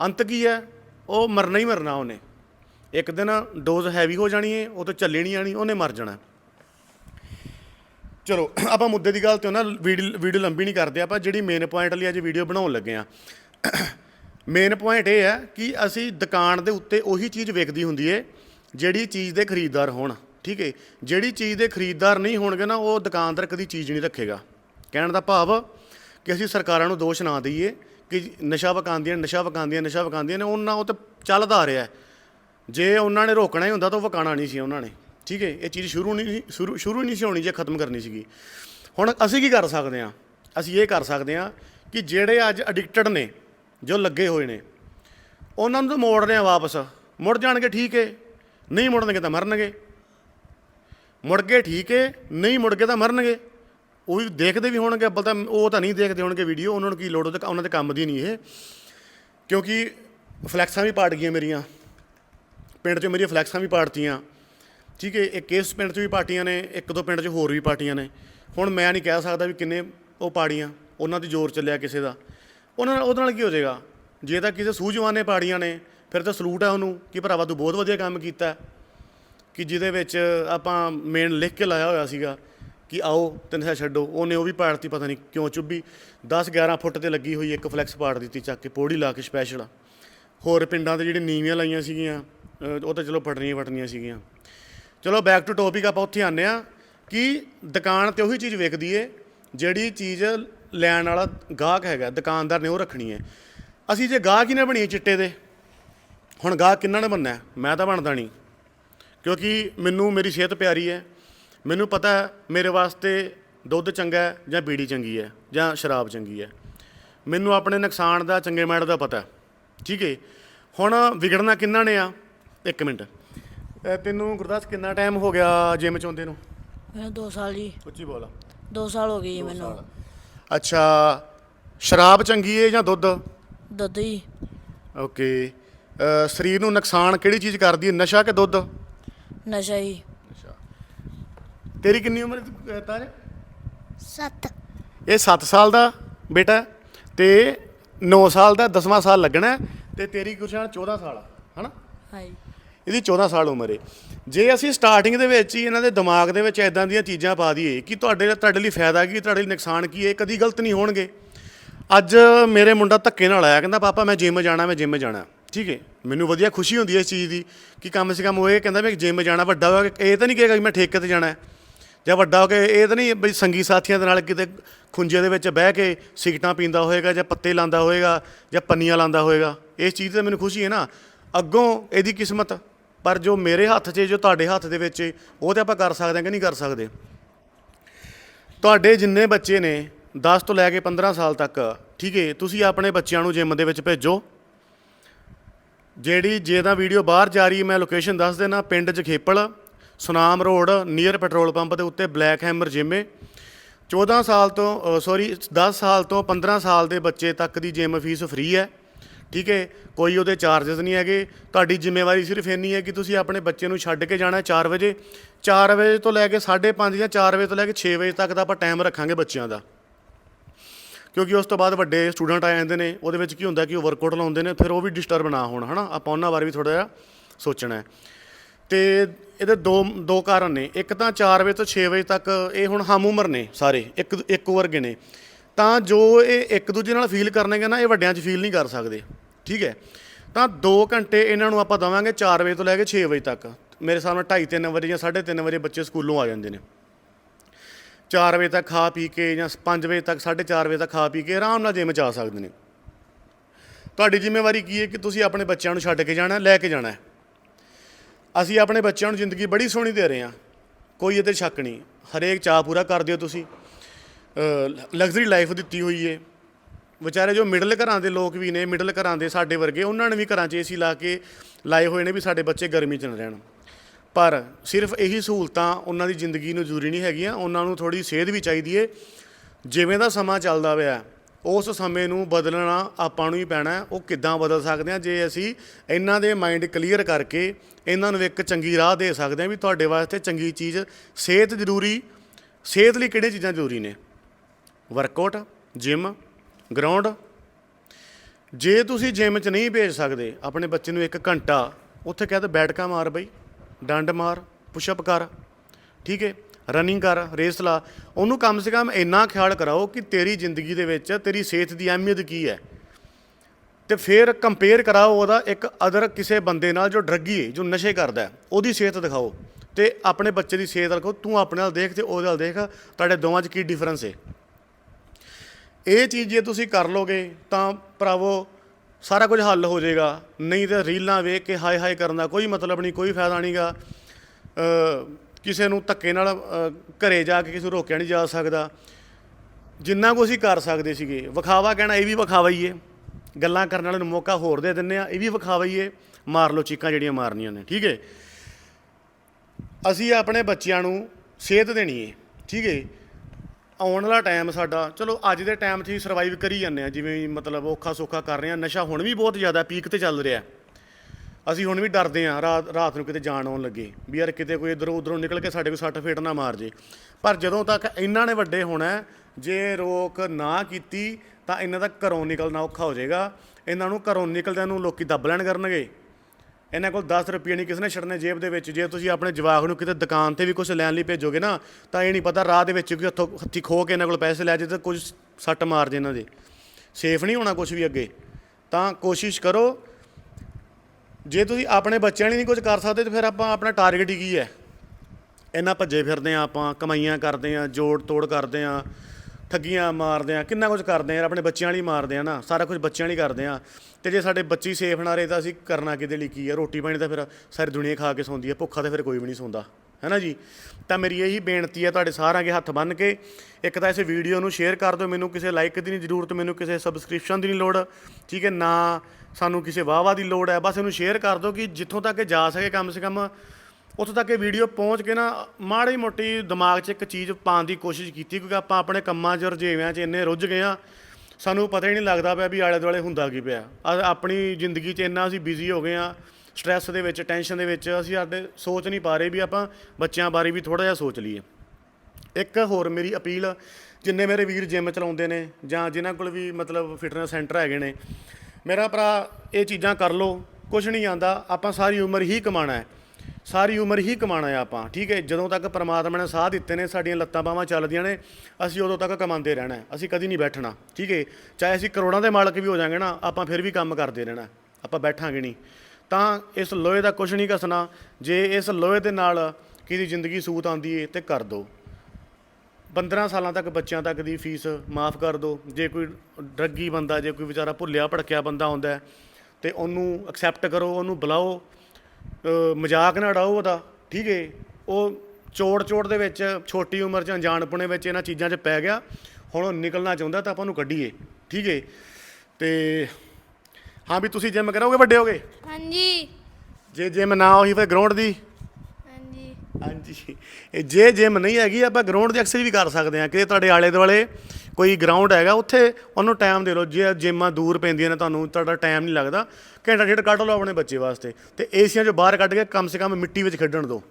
ਅੰਤ ਕੀ ਹੈ? ਉਹ ਮਰਨਾ ਹੀ ਮਰਨਾ ਉਹਨੇ। ਇੱਕ ਦਿਨ ਡੋਜ਼ ਹੈਵੀ ਹੋ ਜਾਣੀ ਹੈ ਉਹ ਤੋਂ ਚੱਲੇ ਨਹੀਂ ਆਣੀ, ਉਹਨੇ ਮਰ ਜਾਣਾ। ਚਲੋ, ਆਪਾਂ ਮੁੱਦੇ ਦੀ ਗੱਲ ਤੇ ਨਾ ਵੀਡੀਓ ਲੰਬੀ ਨਹੀਂ ਕਰਦੇ, ਆਪਾਂ ਜਿਹੜੀ ਮੇਨ ਪੁਆਇੰਟ ਲਈ ਅੱਜ ਵੀਡੀਓ ਬਣਾਉਣ ਲੱਗੇ ਆ ਮੇਨ ਪੁਆਇੰਟ ਇਹ ਹੈ ਕਿ ਅਸੀਂ ਦੁਕਾਨ ਦੇ ਉੱਤੇ ਉਹੀ ਚੀਜ਼ ਵੇਚਦੀ ਹੁੰਦੀ ਏ, ਜਿਹੜੀ ਚੀਜ਼ ਦੇ ਖਰੀਦਦਾਰ ਹੋਣ, ਠੀਕ ਹੈ ਜਿਹੜੀ ਚੀਜ਼ ਦੇ ਖਰੀਦਦਾਰ ਨਹੀਂ ਹੋਣਗੇ ਨਾ, ਉਹ ਦੁਕਾਨਦਾਰ ਕਦੀ ਚੀਜ਼ ਨਹੀਂ ਰੱਖੇਗਾ। ਕਹਿਣ ਦਾ ਭਾਵ ਕਿ ਅਸੀਂ ਸਰਕਾਰਾਂ ਨੂੰ ਦੋਸ਼ ਨਾ ਦਈਏ ਕਿ ਨਸ਼ਾ ਵਕਾਉਂਦੀਆਂ ਨਸ਼ਾ ਵਕਾਉਂਦੀਆਂ ਨਸ਼ਾ ਵਕਾਉਂਦੀਆਂ ਨੇ, ਉਹਨਾਂ ਉਹ ਤੇ ਚੱਲਦਾ ਆ ਰਿਹਾ। ਜੇ ਉਹਨਾਂ ਨੇ ਰੋਕਣਾ ਹੀ ਹੁੰਦਾ ਤਾਂ ਉਹ ਵਕਾਣਾ ਨਹੀਂ ਸੀ ਉਹਨਾਂ ਨੇ। ਠੀਕ ਹੈ, ਇਹ ਚੀਜ਼ ਸ਼ੁਰੂ ਨਹੀਂ ਸ਼ੁਰੂ ਸ਼ੁਰੂ ਨਹੀਂ ਸੀ ਹੋਣੀ ਜੇ ਖਤਮ ਕਰਨੀ ਸੀਗੀ। ਹੁਣ ਅਸੀਂ ਕੀ ਕਰ ਸਕਦੇ ਹਾਂ? ਅਸੀਂ ਇਹ ਕਰ ਸਕਦੇ ਹਾਂ ਕਿ ਜਿਹੜੇ ਅੱਜ ਐਡਿਕਟਡ ਨੇ, ਜੋ ਲੱਗੇ ਹੋਏ ਨੇ, ਉਹਨਾਂ ਨੂੰ ਤਾਂ ਮੋੜ ਰਹੇ ਆ ਵਾਪਸ। ਮੁੜ ਜਾਣਗੇ ਠੀਕ ਹੈ, ਨਹੀਂ ਮੁੜਨਗੇ ਤਾਂ ਮਰਨਗੇ। ਮੁੜ ਕੇ ਠੀਕ ਹੈ, ਨਹੀਂ ਮੁੜ ਕੇ ਤਾਂ ਮਰਨਗੇ। ਉਹ ਵੀ ਦੇਖਦੇ ਵੀ ਹੋਣਗੇ, ਅੱਬਲ ਤਾਂ ਉਹ ਤਾਂ ਨਹੀਂ ਦੇਖਦੇ ਹੋਣਗੇ ਵੀਡੀਓ, ਉਹਨਾਂ ਨੂੰ ਕੀ ਲੋੜ, ਉਹਦੇ ਉਹਨਾਂ ਦੇ ਕੰਮ ਦੀ ਨਹੀਂ ਇਹ। ਕਿਉਂਕਿ ਫਲੈਕਸਾਂ ਵੀ ਪਾਟ ਗਈਆਂ ਮੇਰੀਆਂ। ਪਿੰਡ 'ਚੋਂ ਮੇਰੀਆਂ ਫਲੈਕਸਾਂ ਵੀ ਪਾੜਤੀਆਂ। ਠੀਕ ਹੈ, ਇੱਕ ਇਸ ਪਿੰਡ 'ਚ ਵੀ ਪਾਰਟੀਆਂ ਨੇ, ਇੱਕ ਦੋ ਪਿੰਡ 'ਚ ਹੋਰ ਵੀ ਪਾਰਟੀਆਂ ਨੇ। ਹੁਣ ਮੈਂ ਨਹੀਂ ਕਹਿ ਸਕਦਾ ਵੀ ਕਿੰਨੇ ਉਹ ਪਾੜੀਆਂ ਉਹਨਾਂ ਦੀ ਜ਼ੋਰ ਚੱਲਿਆ ਕਿਸੇ ਦਾ। ਉਹਨਾਂ ਉਹਦੇ ਨਾਲ ਕੀ ਹੋ ਜਾਏਗਾ? ਜੇ ਤਾਂ ਕਿਸੇ ਸੂਝਵਾਨ ਨੇ ਪਾੜੀਆਂ ਨੇ, ਫਿਰ ਤਾਂ ਸਲੂਟ ਹੈ ਉਹਨੂੰ ਕਿ ਭਰਾਵਾ ਤੂੰ ਬਹੁਤ ਵਧੀਆ ਕੰਮ ਕੀਤਾ। ਕਿ ਜਿਹਦੇ ਵਿੱਚ ਆਪਾਂ ਮੇਨ ਲਿਖ ਕੇ ਲਾਇਆ ਹੋਇਆ ਸੀਗਾ ਕਿ ਆਓ ਤੇ ਨਸ਼ਾ ਛੱਡੋ। ਉਹਨੇ ਉਹ ਵੀ ਪਾੜਤੀ ਪਤਾ ਨਹੀਂ ਕਿਉਂ ਚੁੱਭੀ। 10 11 ਫੁੱਟ ਤੇ ਲੱਗੀ ਹੋਈ ਇੱਕ ਫਲੈਕਸ ਪਾੜ ਦਿੱਤੀ ਚੱਕ ਕੇ, ਪੌੜੀ ਲਾ ਕੇ ਸਪੈਸ਼ਲ ਹੋਰ ਪਿੰਡਾਂ ਤੇ ਜਿਹੜੇ ਨੀਵੀਆਂ ਲਾਈਆਂ ਸੀਗੀਆਂ ਉਹ ਤਾਂ ਚਲੋ ਫਟਣੀਆਂ ਫਟਣੀਆਂ ਸੀਗੀਆਂ। ਚਲੋ ਬੈਕ ਟੂ ਟੌਪਿਕ ਆਪਾਂ ਉੱਥੇ ਆਉਂਦੇ ਆ ਕਿ ਦੁਕਾਨ ਤੇ ਉਹੀ ਚੀਜ਼ ਵਿਕਦੀ ਏ, ਜਿਹੜੀ ਚੀਜ਼ ਲੈਣ ਵਾਲਾ ਗਾਹਕ ਹੈਗਾ, ਦੁਕਾਨਦਾਰ ਨੇ ਉਹ ਰੱਖਣੀ ਹੈ ਅਸੀਂ ਜੇ ਗਾਹਕ ਹੀ ਨਾ ਬਣੀਏ ਚਿੱਟੇ ਦੇ, ਹੁਣ ਗਾਹਕ ਕਿੰਨਾ ਨੇ ਬਣਨਾ ਮੈਂ ਤਾਂ ਬਣਦਾ ਨਹੀਂ। ਕਿਉਂਕਿ ਮੈਨੂੰ, ਮੇਰੀ ਸਿਹਤ ਪਿਆਰੀ ਹੈ ਮੈਨੂੰ ਪਤਾ ਮੇਰੇ ਵਾਸਤੇ ਦੁੱਧ ਚੰਗਾ ਹੈ ਜਾਂ ਬੀੜੀ ਚੰਗੀ ਹੈ ਜਾਂ ਸ਼ਰਾਬ ਚੰਗੀ ਹੈ ਮੈਨੂੰ ਆਪਣੇ ਨੁਕਸਾਨ ਦਾ, ਚੰਗੇ ਮਾੜੇ ਦਾ ਪਤਾ ਠੀਕ ਹੈ ਹੁਣ ਵਿਗੜਨਾ ਕਿੰਨਾ ਨੇ ਆ? ਇੱਕ ਮਿੰਟ। ਅ, ਤੈਨੂੰ ਗੁਰਦਾਸ ਕਿੰਨਾ ਟਾਈਮ ਹੋ ਗਿਆ ਜਿਮ ਚ ਆਉਂਦੇ ਨੂੰ? ਮੈਨੂੰ 2 ਸਾਲ ਜੀ। ਉੱਚੀ ਬੋਲ। 2 ਸਾਲ ਹੋ ਗਏ ਜੀ ਮੈਨੂੰ। ਅੱਛਾ ਸ਼ਰਾਬ ਚੰਗੀ ਹੈ ਜਾਂ ਦੁੱਧ? ਦੁੱਧ ਜੀ। ਓਕੇ ਅ, ਸਰੀਰ ਨੂੰ ਨੁਕਸਾਨ ਕਿਹੜੀ ਚੀਜ਼ ਕਰਦੀ ਹੈ ਨਸ਼ਾ ਕਿ ਦੁੱਧ? ਨਸ਼ਾ ਜੀ। ਤੇਰੀ ਕਿੰਨੀ ਉਮਰ ਹੈ, ਤਾਰੇ 7 ਇਹ 7 ਸਾਲ ਦਾ ਬੇਟਾ ਹੈ ਤੇ 9 ਸਾਲ ਦਾ 10ਵਾਂ ਸਾਲ ਲੱਗਣਾ ਹੈ ਤੇ ਤੇਰੀ ਗੁਰਸ਼ਾਨ 14 ਸਾਲ ਆ ਹਨਾ? ਹਾਂਜੀ। ਇਹਦੀ 14 ਸਾਲ ਉਮਰ ਹੈ ਜੇ ਅਸੀਂ ਸਟਾਰਟਿੰਗ ਦੇ ਵਿੱਚ ਹੀ ਇਹਨਾਂ ਦੇ ਦਿਮਾਗ ਦੇ ਵਿੱਚ ਐਦਾਂ ਦੀਆਂ ਚੀਜ਼ਾਂ ਪਾ ਦਈਏ ਕਿ ਤੁਹਾਡੇ ਤੁਹਾਡੇ ਲਈ ਫਾਇਦਾ ਕੀ, ਤੁਹਾਡੇ ਲਈ ਨੁਕਸਾਨ ਕੀ ਹੈ ਕਦੀ ਗਲਤ ਨਹੀਂ ਹੋਣਗੇ। ਅੱਜ ਮੇਰੇ ਮੁੰਡਾ ਧੱਕੇ ਨਾਲ ਆਇਆ, ਕਹਿੰਦਾ, ਪਾਪਾ, ਮੈਂ ਜਿਮ ਜਾਣਾ, ਮੈਂ ਜਿਮ ਜਾਣਾ। ਠੀਕ ਹੈ ਮੈਨੂੰ ਵਧੀਆ ਖੁਸ਼ੀ ਹੁੰਦੀ ਹੈ ਇਸ ਚੀਜ਼ ਦੀ ਕਿ ਕਮ ਸੇ ਕਮ ਉਹ ਇਹ ਕਹਿੰਦਾ ਮੈਂ ਜਿਮ ਜਾਣਾ, ਵੱਡਾ ਹੋ ਕੇ ਇਹ ਤਾਂ ਨਹੀਂ ਕਹੇਗਾ ਕਿ ਮੈਂ ਠੇਕੇ ਤੇ ਜਾਣਾ। ਹੈ ਜਾਂ ਵੱਡਾ ਹੋ ਕੇ ਇਹ ਤਾਂ ਨਹੀਂ ਬਈ ਸੰਗੀ ਸਾਥੀਆਂ ਦੇ ਨਾਲ ਕਿਤੇ ਖੁੰਝੇ ਦੇ ਵਿੱਚ ਬਹਿ ਕੇ ਸਿਗਟਾਂ ਪੀਂਦਾ ਹੋਏਗਾ ਜਾਂ ਪੱਤੇ ਲਾਂਦਾ ਹੋਏਗਾ ਜਾਂ ਪੰਨੀਆਂ ਲਾਂਦਾ ਹੋਏਗਾ। ਇਸ ਚੀਜ਼ ਤੇ ਮੈਨੂੰ ਖੁਸ਼ੀ ਹੈ ਨਾ। ਅੱਗੋਂ ਇਹਦੀ ਕਿਸਮਤ ਪਰ ਜੋ ਮੇਰੇ ਹੱਥ 'ਚ ਜੋ ਤੁਹਾਡੇ ਹੱਥ ਦੇ ਵਿੱਚ ਉਹ ਤੇ ਆਪਾਂ ਕਰ ਸਕਦੇ ਹਾਂ ਕਿ ਨਹੀਂ ਕਰ ਸਕਦੇ? ਤੁਹਾਡੇ ਜਿੰਨੇ ਬੱਚੇ ਨੇ 10 ਤੋਂ ਲੈ ਕੇ 15 ਸਾਲ ਤੱਕ, ਠੀਕ ਹੈ, ਤੁਸੀਂ ਆਪਣੇ ਬੱਚਿਆਂ ਨੂੰ ਜਿਮ ਦੇ ਵਿੱਚ ਭੇਜੋ। ਜਿਹੜੀ ਜੇ ਤਾਂ ਵੀਡੀਓ ਬਾਹਰ ਜਾ ਰਹੀ ਮੈਂ ਲੋਕੇਸ਼ਨ ਦੱਸ ਦੇਣਾ ਪਿੰਡ Jakhepal, Sunam road near petrol pump ਦੇ ਉੱਤੇ ਬਲੈਕ ਹੈਮਰ ਜਿਮ ਹੈ। 14 ਸਾਲ ਤੋਂ ਸੌਰੀ 10 ਸਾਲ ਤੋਂ 15 ਸਾਲ ਦੇ ਬੱਚੇ ਤੱਕ ਦੀ ਜਿਮ ਫੀਸ ਫ੍ਰੀ ਹੈ। ਠੀਕ ਹੈ, ਕੋਈ ਉਹਦੇ ਚਾਰजेस ਨਹੀਂ ਹੈਗੇ। ਤੁਹਾਡੀ ਜ਼ਿੰਮੇਵਾਰੀ ਸਿਰਫ ਇੰਨੀ ਹੈ ਕਿ ਤੁਸੀਂ ਆਪਣੇ ਬੱਚੇ ਨੂੰ ਛੱਡ ਕੇ ਜਾਣਾ ਹੈ 4 ਵਜੇ। 4 ਵਜੇ ਤੋਂ ਲੈ ਕੇ 5:30 ਜਾਂ 4 ਵਜੇ ਤੋਂ ਲੈ ਕੇ 6 ਵਜੇ ਤੱਕ ਦਾ ਆਪਾਂ ਟਾਈਮ ਰੱਖਾਂਗੇ ਬੱਚਿਆਂ ਦਾ। ਕਿਉਂਕਿ ਉਸ ਤੋਂ ਬਾਅਦ ਵੱਡੇ ਸਟੂਡੈਂਟ ਆ ਜਾਂਦੇ ਨੇ, ਉਹਦੇ ਵਿੱਚ ਕੀ ਹੁੰਦਾ ਕਿ ਉਹ ਵਰਕਆਊਟ ਲਾਉਂਦੇ ਨੇ, ਫਿਰ ਉਹ ਵੀ ਡਿਸਟਰਬ ਨਾ ਹੋਣ, ਹਨਾ? ਆਪਾਂ ਉਹਨਾਂ ਬਾਰੇ ਵੀ ਥੋੜਾ ਜਿਹਾ ਸੋਚਣਾ ਹੈ। ਤੇ ਇਹਦੇ ਦੋ ਦੋ ਕਾਰਨ ਨੇ। ਇੱਕ ਤਾਂ 4 ਵਜੇ ਤੋਂ 6 ਵਜੇ ਤੱਕ ਇਹ ਹੁਣ ਹਮ ਉਮਰ ਨੇ ਸਾਰੇ, ਇੱਕ ਇੱਕ ਵਰਗੇ ਨੇ। ਤਾਂ ਜੋ ਇਹ ਇੱਕ ਦੂਜੇ ਨਾਲ ਫੀਲ ਕਰਨਗੇ ਨਾ, ਇਹ ਵੱਡਿਆਂ 'ਚ ਫੀਲ ਨਹੀਂ ਕਰ ਸਕਦੇ। ਠੀਕ ਹੈ। ਤਾਂ 2 ਘੰਟੇ ਇਹਨਾਂ ਨੂੰ ਆਪਾਂ ਦਵਾਂਗੇ 4 ਵਜੇ ਤੋਂ ਲੈ ਕੇ 6 ਵਜੇ ਤੱਕ। ਮੇਰੇ ਹਿਸਾਬ ਨਾਲ 2:30 3 ਵਜੇ ਜਾਂ 3:30 ਵਜੇ ਬੱਚੇ ਸਕੂਲੋਂ ਆ ਜਾਂਦੇ ਨੇ। 4 ਵਜੇ ਤੱਕ ਖਾ ਪੀ ਕੇ ਜਾਂ 5 ਵਜੇ ਤੱਕ 4:30 ਵਜੇ ਤੱਕ ਖਾ ਪੀ ਕੇ ਆਰਾਮ ਨਾਲ ਜਿਮ ਚ ਆ ਸਕਦੇ ਨੇ। ਤੁਹਾਡੀ ਜ਼ਿੰਮੇਵਾਰੀ ਕੀ ਹੈ ਕਿ ਤੁਸੀਂ ਆਪਣੇ ਬੱਚਿਆਂ ਨੂੰ ਛੱਡ ਕੇ ਜਾਣਾ, ਲੈ ਕੇ ਜਾਣਾ ਹੈ। ਅਸੀਂ ਆਪਣੇ ਬੱਚਿਆਂ ਨੂੰ ਜ਼ਿੰਦਗੀ ਬੜੀ ਸੋਹਣੀ ਦੇ ਰਹੇ ਹਾਂ। ਕੋਈ ਇਹਦੇ ਸ਼ੱਕ ਨਹੀਂ। ਹਰੇਕ ਚਾਹ ਪੂਰਾ ਕਰ ਦਿਓ ਤੁਸੀਂ। ਲਗਜ਼ਰੀ ਲਾਈਫ ਦਿੱਤੀ ਹੋਈ ਹੈ। ਵਿਚਾਰੇ ਜੋ ਮਿਡਲ ਘਰਾਂ ਦੇ ਲੋਕ ਵੀ ਨੇ ਮਿਡਲ ਘਰਾਂ ਦੇ ਸਾਡੇ ਵਰਗੇ, ਉਹਨਾਂ ਨੇ ਵੀ ਘਰਾਂ 'ਚ ਏਸੀ ਲਾ ਕੇ ਲਾਏ ਹੋਏ ਨੇ ਵੀ ਸਾਡੇ ਬੱਚੇ ਗਰਮੀ 'ਚ ਨਾ ਰਹਿਣ। ਪਰ ਸਿਰਫ ਇਹੀ ਸਹੂਲਤਾਂ ਉਹਨਾਂ ਦੀ ਜ਼ਿੰਦਗੀ ਨੂੰ ਜ਼ਰੂਰੀ ਨਹੀਂ ਹੈਗੀਆਂ, ਉਹਨਾਂ ਨੂੰ ਥੋੜੀ ਸੇਧ ਵੀ ਚਾਹੀਦੀ ਏ। ਜਿਵੇਂ ਦਾ ਸਮਾਂ ਚੱਲਦਾ ਪਿਆ, ਉਸ ਸਮੇਂ ਨੂੰ ਬਦਲਣਾ ਆਪਾਂ ਨੂੰ ਹੀ ਪੈਣਾ, ਉਹ ਕਿੱਦਾਂ ਬਦਲ ਸਕਦੇ ਹਾਂ ਜੇ ਅਸੀਂ ਇਹਨਾਂ ਦੇ ਮਾਈਂਡ ਕਲੀਅਰ ਕਰਕੇ ਇਹਨਾਂ ਨੂੰ ਇੱਕ ਚੰਗੀ ਰਾਹ ਦੇ ਸਕਦੇ ਹਾਂ ਵੀ ਤੁਹਾਡੇ ਵਾਸਤੇ ਚੰਗੀ ਚੀਜ਼, ਸਿਹਤ ਜ਼ਰੂਰੀ, ਸਿਹਤ ਲਈ ਕਿਹੜੀਆਂ ਚੀਜ਼ਾਂ ਜ਼ਰੂਰੀ ਨੇ? ਵਰਕਆਊਟ ਜਿਮ ਗਰਾਊਂਡ ਜੇ ਤੁਸੀਂ ਜਿਮ 'ਚ ਨਹੀਂ ਭੇਜ ਸਕਦੇ, ਆਪਣੇ ਬੱਚੇ ਨੂੰ ਇੱਕ ਘੰਟਾ, ਉੱਥੇ ਕਹਿ ਦੋ ਬੈਠਕਾ ਮਾਰ ਬਈ, ਡੰਡ ਮਾਰ ਪੁਸ਼ਅਪ ਕਰ, ਠੀਕ ਹੈ ਰਨਿੰਗ ਕਰ ਰੇਸ ਲਾ ਉਹਨੂੰ ਕਮ ਸੇ ਕਮ ਇੰਨਾ ਖਿਆਲ ਕਰਾਓ ਕਿ ਤੇਰੀ ਜ਼ਿੰਦਗੀ ਦੇ ਵਿੱਚ ਤੇਰੀ ਸਿਹਤ ਦੀ ਅਹਿਮੀਅਤ ਕੀ ਹੈ। ਤੇ ਫਿਰ ਕੰਪੇਅਰ ਕਰਾਓ ਉਹਦਾ ਇੱਕ ਅਦਰ ਕਿਸੇ ਬੰਦੇ ਨਾਲ ਜੋ ਡਰੱਗੀ ਹੈ ਜੋ ਨਸ਼ੇ ਕਰਦਾ ਉਹਦੀ ਸਿਹਤ ਦਿਖਾਓ। ਤੇ ਆਪਣੇ ਬੱਚੇ ਦੀ ਸਿਹਤ ਰੱਖੋ ਤੂੰ ਆਪਣੇ ਨਾਲ ਦੇਖ ਤੇ ਉਹਦੇ ਨਾਲ ਦੇਖ, ਤੁਹਾਡੇ ਦੋਵਾਂ 'ਚ ਕੀ ਡਿਫਰੈਂਸ ਹੈ ਇਹ ਚੀਜ਼ ਜੇ ਤੁਸੀਂ ਕਰ ਲੋਗੇ ਤਾਂ ਭਰਾਵੋ ਸਾਰਾ ਕੁਝ ਹੱਲ ਹੋ ਜਾਏਗਾ। ਨਹੀਂ ਤਾਂ ਰੀਲਾਂ ਵੇਖ ਕੇ ਹਾਏ ਹਾਏ ਕਰਨ ਦਾ ਕੋਈ ਮਤਲਬ ਨਹੀਂ ਕੋਈ ਫਾਇਦਾ ਨਹੀਂਗਾ ਕਿਸੇ ਨੂੰ ਧੱਕੇ ਨਾਲ ਅ, ਘਰੇ ਜਾ ਕੇ ਕਿਸੇ ਨੂੰ ਰੋਕਿਆ ਨਹੀਂ ਜਾ ਸਕਦਾ। ਜਿੰਨਾ ਕੁ ਅਸੀਂ ਕਰ ਸਕਦੇ ਸੀਗੇ ਵਿਖਾਵਾ ਕਹਿਣਾ ਇਹ ਵੀ ਵਿਖਾਵਾ ਹੀ ਏ। ਗੱਲਾਂ ਕਰਨ ਵਾਲੇ ਨੂੰ ਮੌਕਾ ਹੋਰ ਦੇ ਦਿੰਨੇ ਆ ਇਹ ਵੀ ਵਿਖਾਵਾ ਹੀ ਏ। ਮਾਰ ਲਓ ਚੀਕਾਂ ਜਿਹੜੀਆਂ ਮਾਰਨੀਆਂ ਨੇ ਠੀਕ ਹੈ ਅਸੀਂ ਆਪਣੇ ਬੱਚਿਆਂ ਨੂੰ ਸੇਧ ਦੇਣੀ ਏ ਠੀਕ ਹੈ ਆਉਣ ਵਾਲਾ ਟਾਈਮ ਸਾਡਾ, ਚਲੋ ਅੱਜ ਦੇ ਟਾਈਮ 'ਚ ਹੀ ਸਰਵਾਈਵ ਕਰੀ ਜਾਂਦੇ ਆ ਜਿਵੇਂ ਮਤਲਬ ਔਖਾ ਸੌਖਾ ਕਰ ਰਹੇ ਆ ਨਸ਼ਾ ਹੁਣ ਵੀ ਬਹੁਤ ਜ਼ਿਆਦਾ ਪੀਕ ਤੇ ਚੱਲ ਰਿਹਾ। ਅਸੀਂ ਹੁਣ ਵੀ ਡਰਦੇ ਆ ਰਾਤ ਰਾਤ ਨੂੰ ਕਿਤੇ ਜਾਣ ਆਉਣ ਲੱਗੇ, ਵੀ ਯਾਰ ਕਿਤੇ ਕੋਈ ਇਧਰੋਂ ਉਧਰੋਂ ਨਿਕਲ ਕੇ ਸਾਡੇ ਕੋਲ ਸੱਟ ਫੇਟ ਨਾ ਮਾਰ ਜੇ। ਪਰ ਜਦੋਂ ਤੱਕ ਇਹਨਾਂ ਨੇ ਵੱਡੇ ਹੋਣਾ ਜੇ ਰੋਕ ਨਾ ਕੀਤੀ, ਤਾਂ ਇਹਨਾਂ ਦਾ ਘਰੋਂ ਨਿਕਲਣਾ ਔਖਾ ਹੋ ਜਾਏਗਾ। ਇਹਨਾਂ ਨੂੰ ਘਰੋਂ ਨਿਕਲਦਿਆਂ ਨੂੰ ਲੋਕੀ ਦੱਬ ਲੈਣ ਕਰਨਗੇ। ਇਹਨਾਂ ਕੋਲ 10 ਰੁਪਏ ਨਹੀਂ, ਕਿਸੇ ਨੇ ਛੱਡਨੇ ਜੇਬ ਦੇ ਵਿੱਚ। ਜੇ ਤੁਸੀਂ ਆਪਣੇ ਜਵਾਕ ਨੂੰ ਕਿਤੇ ਦੁਕਾਨ ਤੇ ਵੀ ਕੁਝ ਲੈਣ ਲਈ ਭੇਜੋਗੇ ਨਾ, ਤਾਂ ਇਹ ਨਹੀਂ ਪਤਾ ਰਾਹ ਦੇ ਵਿੱਚ ਕਿ ਹੱਥੋਂ ਹੱਥੀ ਖੋ ਕੇ ਇਹਨਾਂ ਕੋਲ ਪੈਸੇ ਲੈ ਜੇ ਤਾਂ ਕੁਝ ਸੱਟ ਮਾਰ ਜੇ ਇਹਨਾਂ ਦੇ। ਸੇਫ ਨਹੀਂ ਹੋਣਾ ਕੁਝ ਵੀ ਅੱਗੇ। ਤਾਂ ਕੋਸ਼ਿਸ਼ ਕਰੋ, ਜੇ ਤੁਸੀਂ ਆਪਣੇ ਬੱਚਿਆਂ ਲਈ ਨਹੀਂ ਕੁਝ ਕਰ ਸਕਦੇ, ਤਾਂ ਫਿਰ ਆਪਾਂ ਆਪਣਾ ਟਾਰਗੇਟ ਹੀ ਕੀ ਹੈ? ਇੰਨਾ ਭੱਜੇ ਫਿਰਦੇ ਆ ਆਪਾਂ, ਕਮਾਈਆਂ ਕਰਦੇ ਆ ਜੋੜ ਤੋੜ ਕਰਦੇ ਆ ਠੱਗੀਆਂ ਮਾਰਦੇ ਆ, ਕਿੰਨਾ ਕੁਝ ਕਰਦੇ ਆ ਯਾਰ, ਆਪਣੇ ਬੱਚਿਆਂ ਲਈ ਮਾਰਦੇ ਆ ਨਾ, ਸਾਰਾ ਕੁਝ ਬੱਚਿਆਂ ਲਈ ਕਰਦੇ ਆ। ਤੇ ਜੇ ਸਾਡੇ ਬੱਚੇ ਸੇਫ ਨਾ ਰਹੇ ਤਾਂ ਅਸੀਂ ਕਰਨਾ ਕਿਹਦੇ ਲਈ ਕੀ ਆ? ਰੋਟੀ ਪਾਣੀ ਤਾਂ ਫਿਰ ਸਾਰੀ ਦੁਨੀਆ ਖਾ ਕੇ ਸੌਂਦੀ ਆ, ਭੁੱਖਾ ਤਾਂ ਫਿਰ ਕੋਈ ਵੀ ਨਹੀਂ ਸੌਂਦਾ ਹੈ ਨਾ ਜੀ? ਤਾਂ ਮੇਰੀ ਇਹੀ ਬੇਨਤੀ ਹੈ ਤੁਹਾਡੇ ਸਾਰਿਆਂ ਅੱਗੇ ਹੱਥ ਬੰਨ੍ਹ ਕੇ, ਇੱਕ ਤਾਂ ਇਸ ਵੀਡੀਓ ਨੂੰ ਸ਼ੇਅਰ ਕਰ ਦਿਓ, ਮੈਨੂੰ ਕਿਸੇ ਲਾਈਕ ਦੀ ਨਹੀਂ ਜ਼ਰੂਰਤ, ਮੈਨੂੰ ਕਿਸੇ ਸਬਸਕ੍ਰਿਪਸ਼ਨ ਦੀ ਨਹੀਂ ਲੋੜ, ਠੀਕ ਹੈ? ਨਾ ਸਾਨੂੰ ਕਿਸੇ ਵਾਹ-ਵਾਹ ਦੀ ਲੋੜ ਹੈ, ਬਸ ਇਹਨੂੰ ਸ਼ੇਅਰ ਕਰ ਦਿਓ ਕਿ ਜਿੱਥੋਂ ਤੱਕ ਜਾ ਸਕੇ, ਕਮ ਸੇ ਕਮ ਉੱਥੋਂ ਤੱਕ ਇਹ ਵੀਡੀਓ ਪਹੁੰਚ ਕੇ ਨਾ ਮਾੜੀ ਮੋਟੀ ਦਿਮਾਗ 'ਚ ਇੱਕ ਚੀਜ਼ ਪਾਉਣ ਦੀ ਕੋਸ਼ਿਸ਼ ਕੀਤੀ, ਕਿਉਂਕਿ ਆਪਾਂ ਆਪਣੇ ਕੰਮਾਂ 'ਚ ਰੁਝੇਵਿਆਂ 'ਚ ਇੰਨੇ ਰੁੱਝ ਗਏ ਆ ਸਾਨੂੰ ਪਤਾ ਹੀ ਨਹੀਂ ਲੱਗਦਾ ਪਿਆ ਵੀ ਆਲੇ ਦੁਆਲੇ ਹੁੰਦਾ ਕੀ ਪਿਆ। ਆ- ਆਪਣੀ ਜ਼ਿੰਦਗੀ 'ਚ ਇੰਨਾ ਅਸੀਂ ਬਿਜ਼ੀ ਹੋ ਗਏ ਆ ਸਟ੍ਰੈਸ ਦੇ ਵਿੱਚ ਟੈਨਸ਼ਨ ਦੇ ਵਿੱਚ, ਅਸੀਂ ਸਾਡੇ ਸੋਚ ਨਹੀਂ ਪਾ ਰਹੇ ਵੀ ਆਪਾਂ ਬੱਚਿਆਂ ਬਾਰੇ ਵੀ ਥੋੜਾ ਜਿਹਾ ਸੋਚ ਲਈਏ। ਇੱਕ ਹੋਰ ਮੇਰੀ ਅਪੀਲ, ਜਿੰਨੇ ਮੇਰੇ ਵੀਰ ਜਿਮ ਚਲਾਉਂਦੇ ਨੇ ਜਾਂ ਜਿਨ੍ਹਾਂ ਕੋਲ ਵੀ ਮਤਲਬ ਫਿਟਨੈਸ ਸੈਂਟਰ ਹੈਗੇ ਨੇ, ਮੇਰਾ ਭਰਾ, ਇਹ ਚੀਜ਼ਾਂ ਕਰ ਲਓ ਕੁਝ ਨਹੀਂ ਆਂਦਾ, ਆਪਾਂ ਸਾਰੀ ਉਮਰ ਹੀ ਕਮਾਣਾ ਹੈ। ਸਾਰੀ ਉਮਰ ਹੀ ਕਮਾਣਾ ਹੈ ਆਪਾਂ ਠੀਕ ਹੈ ਜਦੋਂ ਤੱਕ ਪਰਮਾਤਮਾ ਨੇ ਸਾਹ ਦਿੱਤੇ ਨੇ ਸਾਡੀਆਂ ਲੱਤਾਂ ਬਾਹਾਂ ਚੱਲਦੀਆਂ ਨੇ ਅਸੀਂ ਉਦੋਂ ਤੱਕ ਕਮਾਉਂਦੇ ਰਹਿਣਾ ਹੈ। ਅਸੀਂ ਕਦੀ ਨਹੀਂ ਬੈਠਣਾ ਠੀਕ ਹੈ ਚਾਹੇ ਅਸੀਂ ਕਰੋੜਾਂ ਦੇ ਮਾਲਕ ਵੀ ਹੋ ਜਾਾਂਗੇ ਨਾ ਆਪਾਂ ਫਿਰ ਵੀ ਕੰਮ ਕਰਦੇ ਰਹਿਣਾ ਆਪਾਂ ਬੈਠਾਂਗੇ ਨਹੀਂ। ਤਾਂ ਇਸ ਲੋਹੇ ਦਾ ਕੁਝ ਨਹੀਂ ਘਸਣਾ ਜੇ ਇਸ ਲੋਹੇ ਦੇ ਨਾਲ ਕਿਹਦੀ ਜ਼ਿੰਦਗੀ ਸੂਤ ਆਂਦੀ ਏ ਤੇ ਕਰ ਦਿਓ 15 ਸਾਲਾਂ ਤੱਕ ਬੱਚਿਆਂ ਤੱਕ ਦੀ ਫੀਸ ਮਾਫ ਕਰ ਦਿਓ ਜੇ ਕੋਈ ਡਰੱਗੀ ਬੰਦਾ ਜੇ ਕੋਈ ਵਿਚਾਰਾ ਭੁੱਲਿਆ ਭੜਕਿਆ ਬੰਦਾ ਹੁੰਦਾ ਹੈ, ਤੇ ਉਹਨੂੰ ਐਕਸੈਪਟ ਕਰੋ ਉਹਨੂੰ ਬੁਲਾਓ। ਮਜ਼ਾਕ ਨਾ ਉਡਾਓ ਉਹਦਾ ਠੀਕ ਹੈ ਉਹ ਚੋੜ ਚੋੜ ਦੇ ਵਿੱਚ ਛੋਟੀ ਉਮਰ 'ਚ ਅਣਜਾਣਪੁਣੇ ਵਿੱਚ ਇਹਨਾਂ ਚੀਜ਼ਾਂ 'ਚ ਪੈ ਗਿਆ। ਹੁਣ ਉਹ ਨਿਕਲਣਾ ਚਾਹੁੰਦਾ ਤਾਂ ਆਪਾਂ ਉਹਨੂੰ ਕੱਢੀਏ ਠੀਕ ਹੈ ਤੇ ਹਾਂ ਵੀ ਤੁਸੀਂ ਜਿਮ ਕਰੋਗੇ ਵੱਡੇ ਹੋਗੇ ਹਾਂਜੀ। ਜੇ ਜਿਮ ਨਾ ਹੋਈ ਫਿਰ ਗਰਾਊਂਡ ਦੀ? ਹਾਂਜੀ। ਇਹ ਜੇ ਜਿਮ ਨਹੀਂ ਹੈਗੀ, ਆਪਾਂ ਗਰਾਊਂਡ ਦੀ ਐਕਸਰਸਾਈਜ਼ ਵੀ ਕਰ ਸਕਦੇ ਹਾਂ। ਕਿ ਤੁਹਾਡੇ ਆਲੇ ਦੁਆਲੇ ਕੋਈ ਗਰਾਊਂਡ ਹੈਗਾ, ਉੱਥੇ ਉਹਨੂੰ ਟਾਈਮ ਦੇ ਲਓ। ਜੇ ਜਿਮਾਂ ਦੂਰ ਪੈਂਦੀਆਂ ਨੇ ਤੁਹਾਨੂੰ, ਤੁਹਾਡਾ ਟਾਈਮ ਨਹੀਂ ਲੱਗਦਾ, ਘੰਟਾ ਡੇਢ ਕੱਢ ਲਓ ਆਪਣੇ ਬੱਚੇ ਵਾਸਤੇ। ਤੇ ਏਸੀਆਂ 'ਚੋਂ ਬਾਹਰ ਕੱਢ ਕੇ ਕਮ ਸੇ ਕਮ ਮਿੱਟੀ ਵਿੱਚ ਖੇਡਣ ਦਿਓ।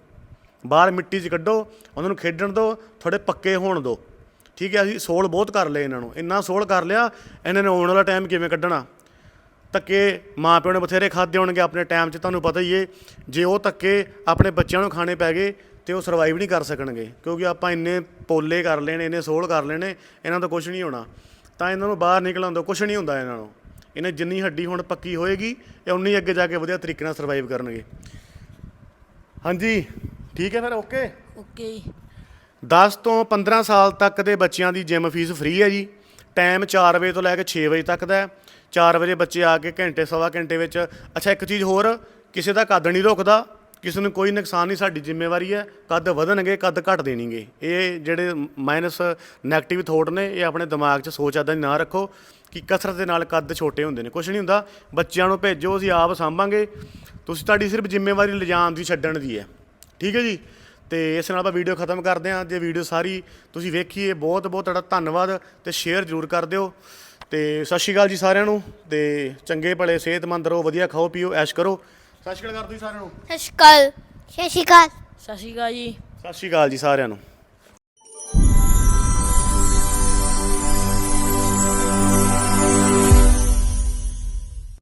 ਬਾਹਰ ਮਿੱਟੀ 'ਚ ਕੱਢੋ, ਉਹਨਾਂ ਨੂੰ ਖੇਡਣ ਦਿਓ ਥੋੜੇ ਪੱਕੇ ਹੋਣ ਦਿਓ। ਠੀਕ ਹੈ, ਅਸੀਂ ਸੋਲ ਬਹੁਤ ਕਰ ਲਏ ਇਹਨਾਂ ਨੂੰ। ਇੰਨਾ ਸੋਲ ਕਰ ਲਿਆ, ਇਹਨਾਂ ਨੇ ਆਉਣ ਵਾਲਾ ਟਾਈਮ ਕਿਵੇਂ ਕੱਢਣਾ? ਧੱਕੇ ਮਾਂ ਪਿਓ ਨੇ ਬਥੇਰੇ ਖਾਦੇ ਹੋਣਗੇ ਆਪਣੇ ਟਾਈਮ 'ਚ ਤੁਹਾਨੂੰ ਪਤਾ ਹੀ ਏ। ਜੇ ਉਹ ਧੱਕੇ ਆਪਣੇ ਬੱਚਿਆਂ ਨੂੰ ਖਾਣੇ ਪੈ ਗਏ ਤੇ ਉਹ ਸਰਵਾਈਵ ਨਹੀਂ ਕਰ ਸਕਣਗੇ। ਕਿਉਂਕਿ ਆਪਾਂ ਇੰਨੇ ਪੋਲੇ ਕਰ ਲੈਣੇ ਇੰਨੇ ਸੋਲ ਕਰ ਲੈਣੇ ਇਹਨਾਂ ਤੋਂ ਕੁਝ ਨਹੀਂ ਹੋਣਾ। ਤਾਂ ਇਹਨਾਂ ਨੂੰ ਬਾਹਰ ਨਿਕਲਣ ਤੋਂ ਕੁਝ ਨਹੀਂ ਹੁੰਦਾ ਇਹਨਾਂ ਨੂੰ। ਇਹਨੇ ਜਿੰਨੀ ਹੱਡੀ ਹੁਣ ਪੱਕੀ ਹੋਏਗੀ ਇਹ ਉਨੀ ਅੱਗੇ ਜਾ ਕੇ ਵਧੀਆ ਤਰੀਕੇ ਨਾਲ ਸਰਵਾਈਵ ਕਰਨਗੇ। ਹਾਂਜੀ ਠੀਕ ਹੈ ਫਿਰ ਓਕੇ ਓਕੇ ਜੀ। 10 ਤੋਂ 15 ਸਾਲ ਤੱਕ ਦੇ ਬੱਚਿਆਂ ਦੀ ਜਿਮ ਫੀਸ ਫ੍ਰੀ ਹੈ ਜੀ। ਟਾਈਮ 4 ਵਜੇ ਤੋਂ ਲੈ ਕੇ 6 ਵਜੇ ਤੱਕ ਦਾ ਹੈ। 4 ਵਜੇ ਬੱਚੇ ਆ ਕੇ ਘੰਟੇ, ਸਵਾ ਘੰਟੇ ਵਿੱਚ, ਅੱਛਾ, ਇੱਕ ਚੀਜ਼ ਹੋਰ, ਕਿਸੇ ਦਾ ਕੱਦ ਨਹੀਂ ਰੁਕਦਾ, ਕਿਸੇ ਨੂੰ ਕੋਈ ਨੁਕਸਾਨ ਨਹੀਂ, ਸਾਡੀ ਜ਼ਿੰਮੇਵਾਰੀ ਹੈ, ਕੱਦ ਵਧਣਗੇ, ਕੱਦ ਘਟ ਦੇਣਗੇ। ਇਹ ਜਿਹੜੇ ਮਾਈਨਸ 네ਗੇਟਿਵ ਥੋਟ ਨੇ, ਇਹ ਆਪਣੇ ਦਿਮਾਗ 'ਚ ਸੋਚ ਆਦਾਂ ਨਾ ਰੱਖੋ ਕਿ ਕਸਰਤ ਦੇ ਨਾਲ ਕੱਦ ਛੋਟੇ ਹੁੰਦੇ ਨੇ। ਕੁਝ ਨਹੀਂ ਹੁੰਦਾ, ਬੱਚਿਆਂ ਨੂੰ ਭੇਜੋ, ਅਸੀਂ ਆਪ ਸਾਂਭਾਂਗੇ। ਤੁਸੀਂ ਤੁਹਾਡੀ ਸਿਰਫ ਜ਼ਿੰਮੇਵਾਰੀ ਲਿਜਾਣ ਦੀ ਛੱਡਣ ਦੀ ਹੈ। ਠੀਕ ਹੈ ਜੀ? ਤੇ ਇਸ ਨਾਲ ਆਪਾਂ ਵੀਡੀਓ ਖਤਮ ਕਰਦੇ ਹਾਂ। ਜੇ ਵੀਡੀਓ ਸਾਰੀ ਤੁਸੀਂ ਵੇਖੀਏ ਬਹੁਤ ਬਹੁਤ ਤੁਹਾਡਾ ਧੰਨਵਾਦ ਤੇ ਸ਼ੇਅਰ ਜ਼ਰੂਰ ਕਰ ਦਿਓ। ਤੇ ਸਤਿ ਸ਼੍ਰੀ ਅਕਾਲ ਜੀ ਸਾਰਿਆਂ ਨੂੰ ਤੇ ਚੰਗੇ ਭਲੇ ਸਿਹਤਮੰਦ ਰਹੋ ਵਧੀਆ ਖਾਓ ਪੀਓ ਐਸ਼ ਕਰੋ। ਸਤਿ ਸ਼੍ਰੀ ਅਕਾਲ ਕਰ ਦਿਓ ਜੀ ਸਾਰਿਆਂ ਨੂੰ। ਸਤਿ ਸ਼੍ਰੀ ਅਕਾਲ। ਸਤਿ ਸ਼੍ਰੀ ਅਕਾਲ। ਸਤਿ ਸ਼੍ਰੀ ਅਕਾਲ ਜੀ। ਸਤਿ ਸ਼੍ਰੀ ਅਕਾਲ ਜੀ ਸਾਰਿਆਂ ਨੂੰ।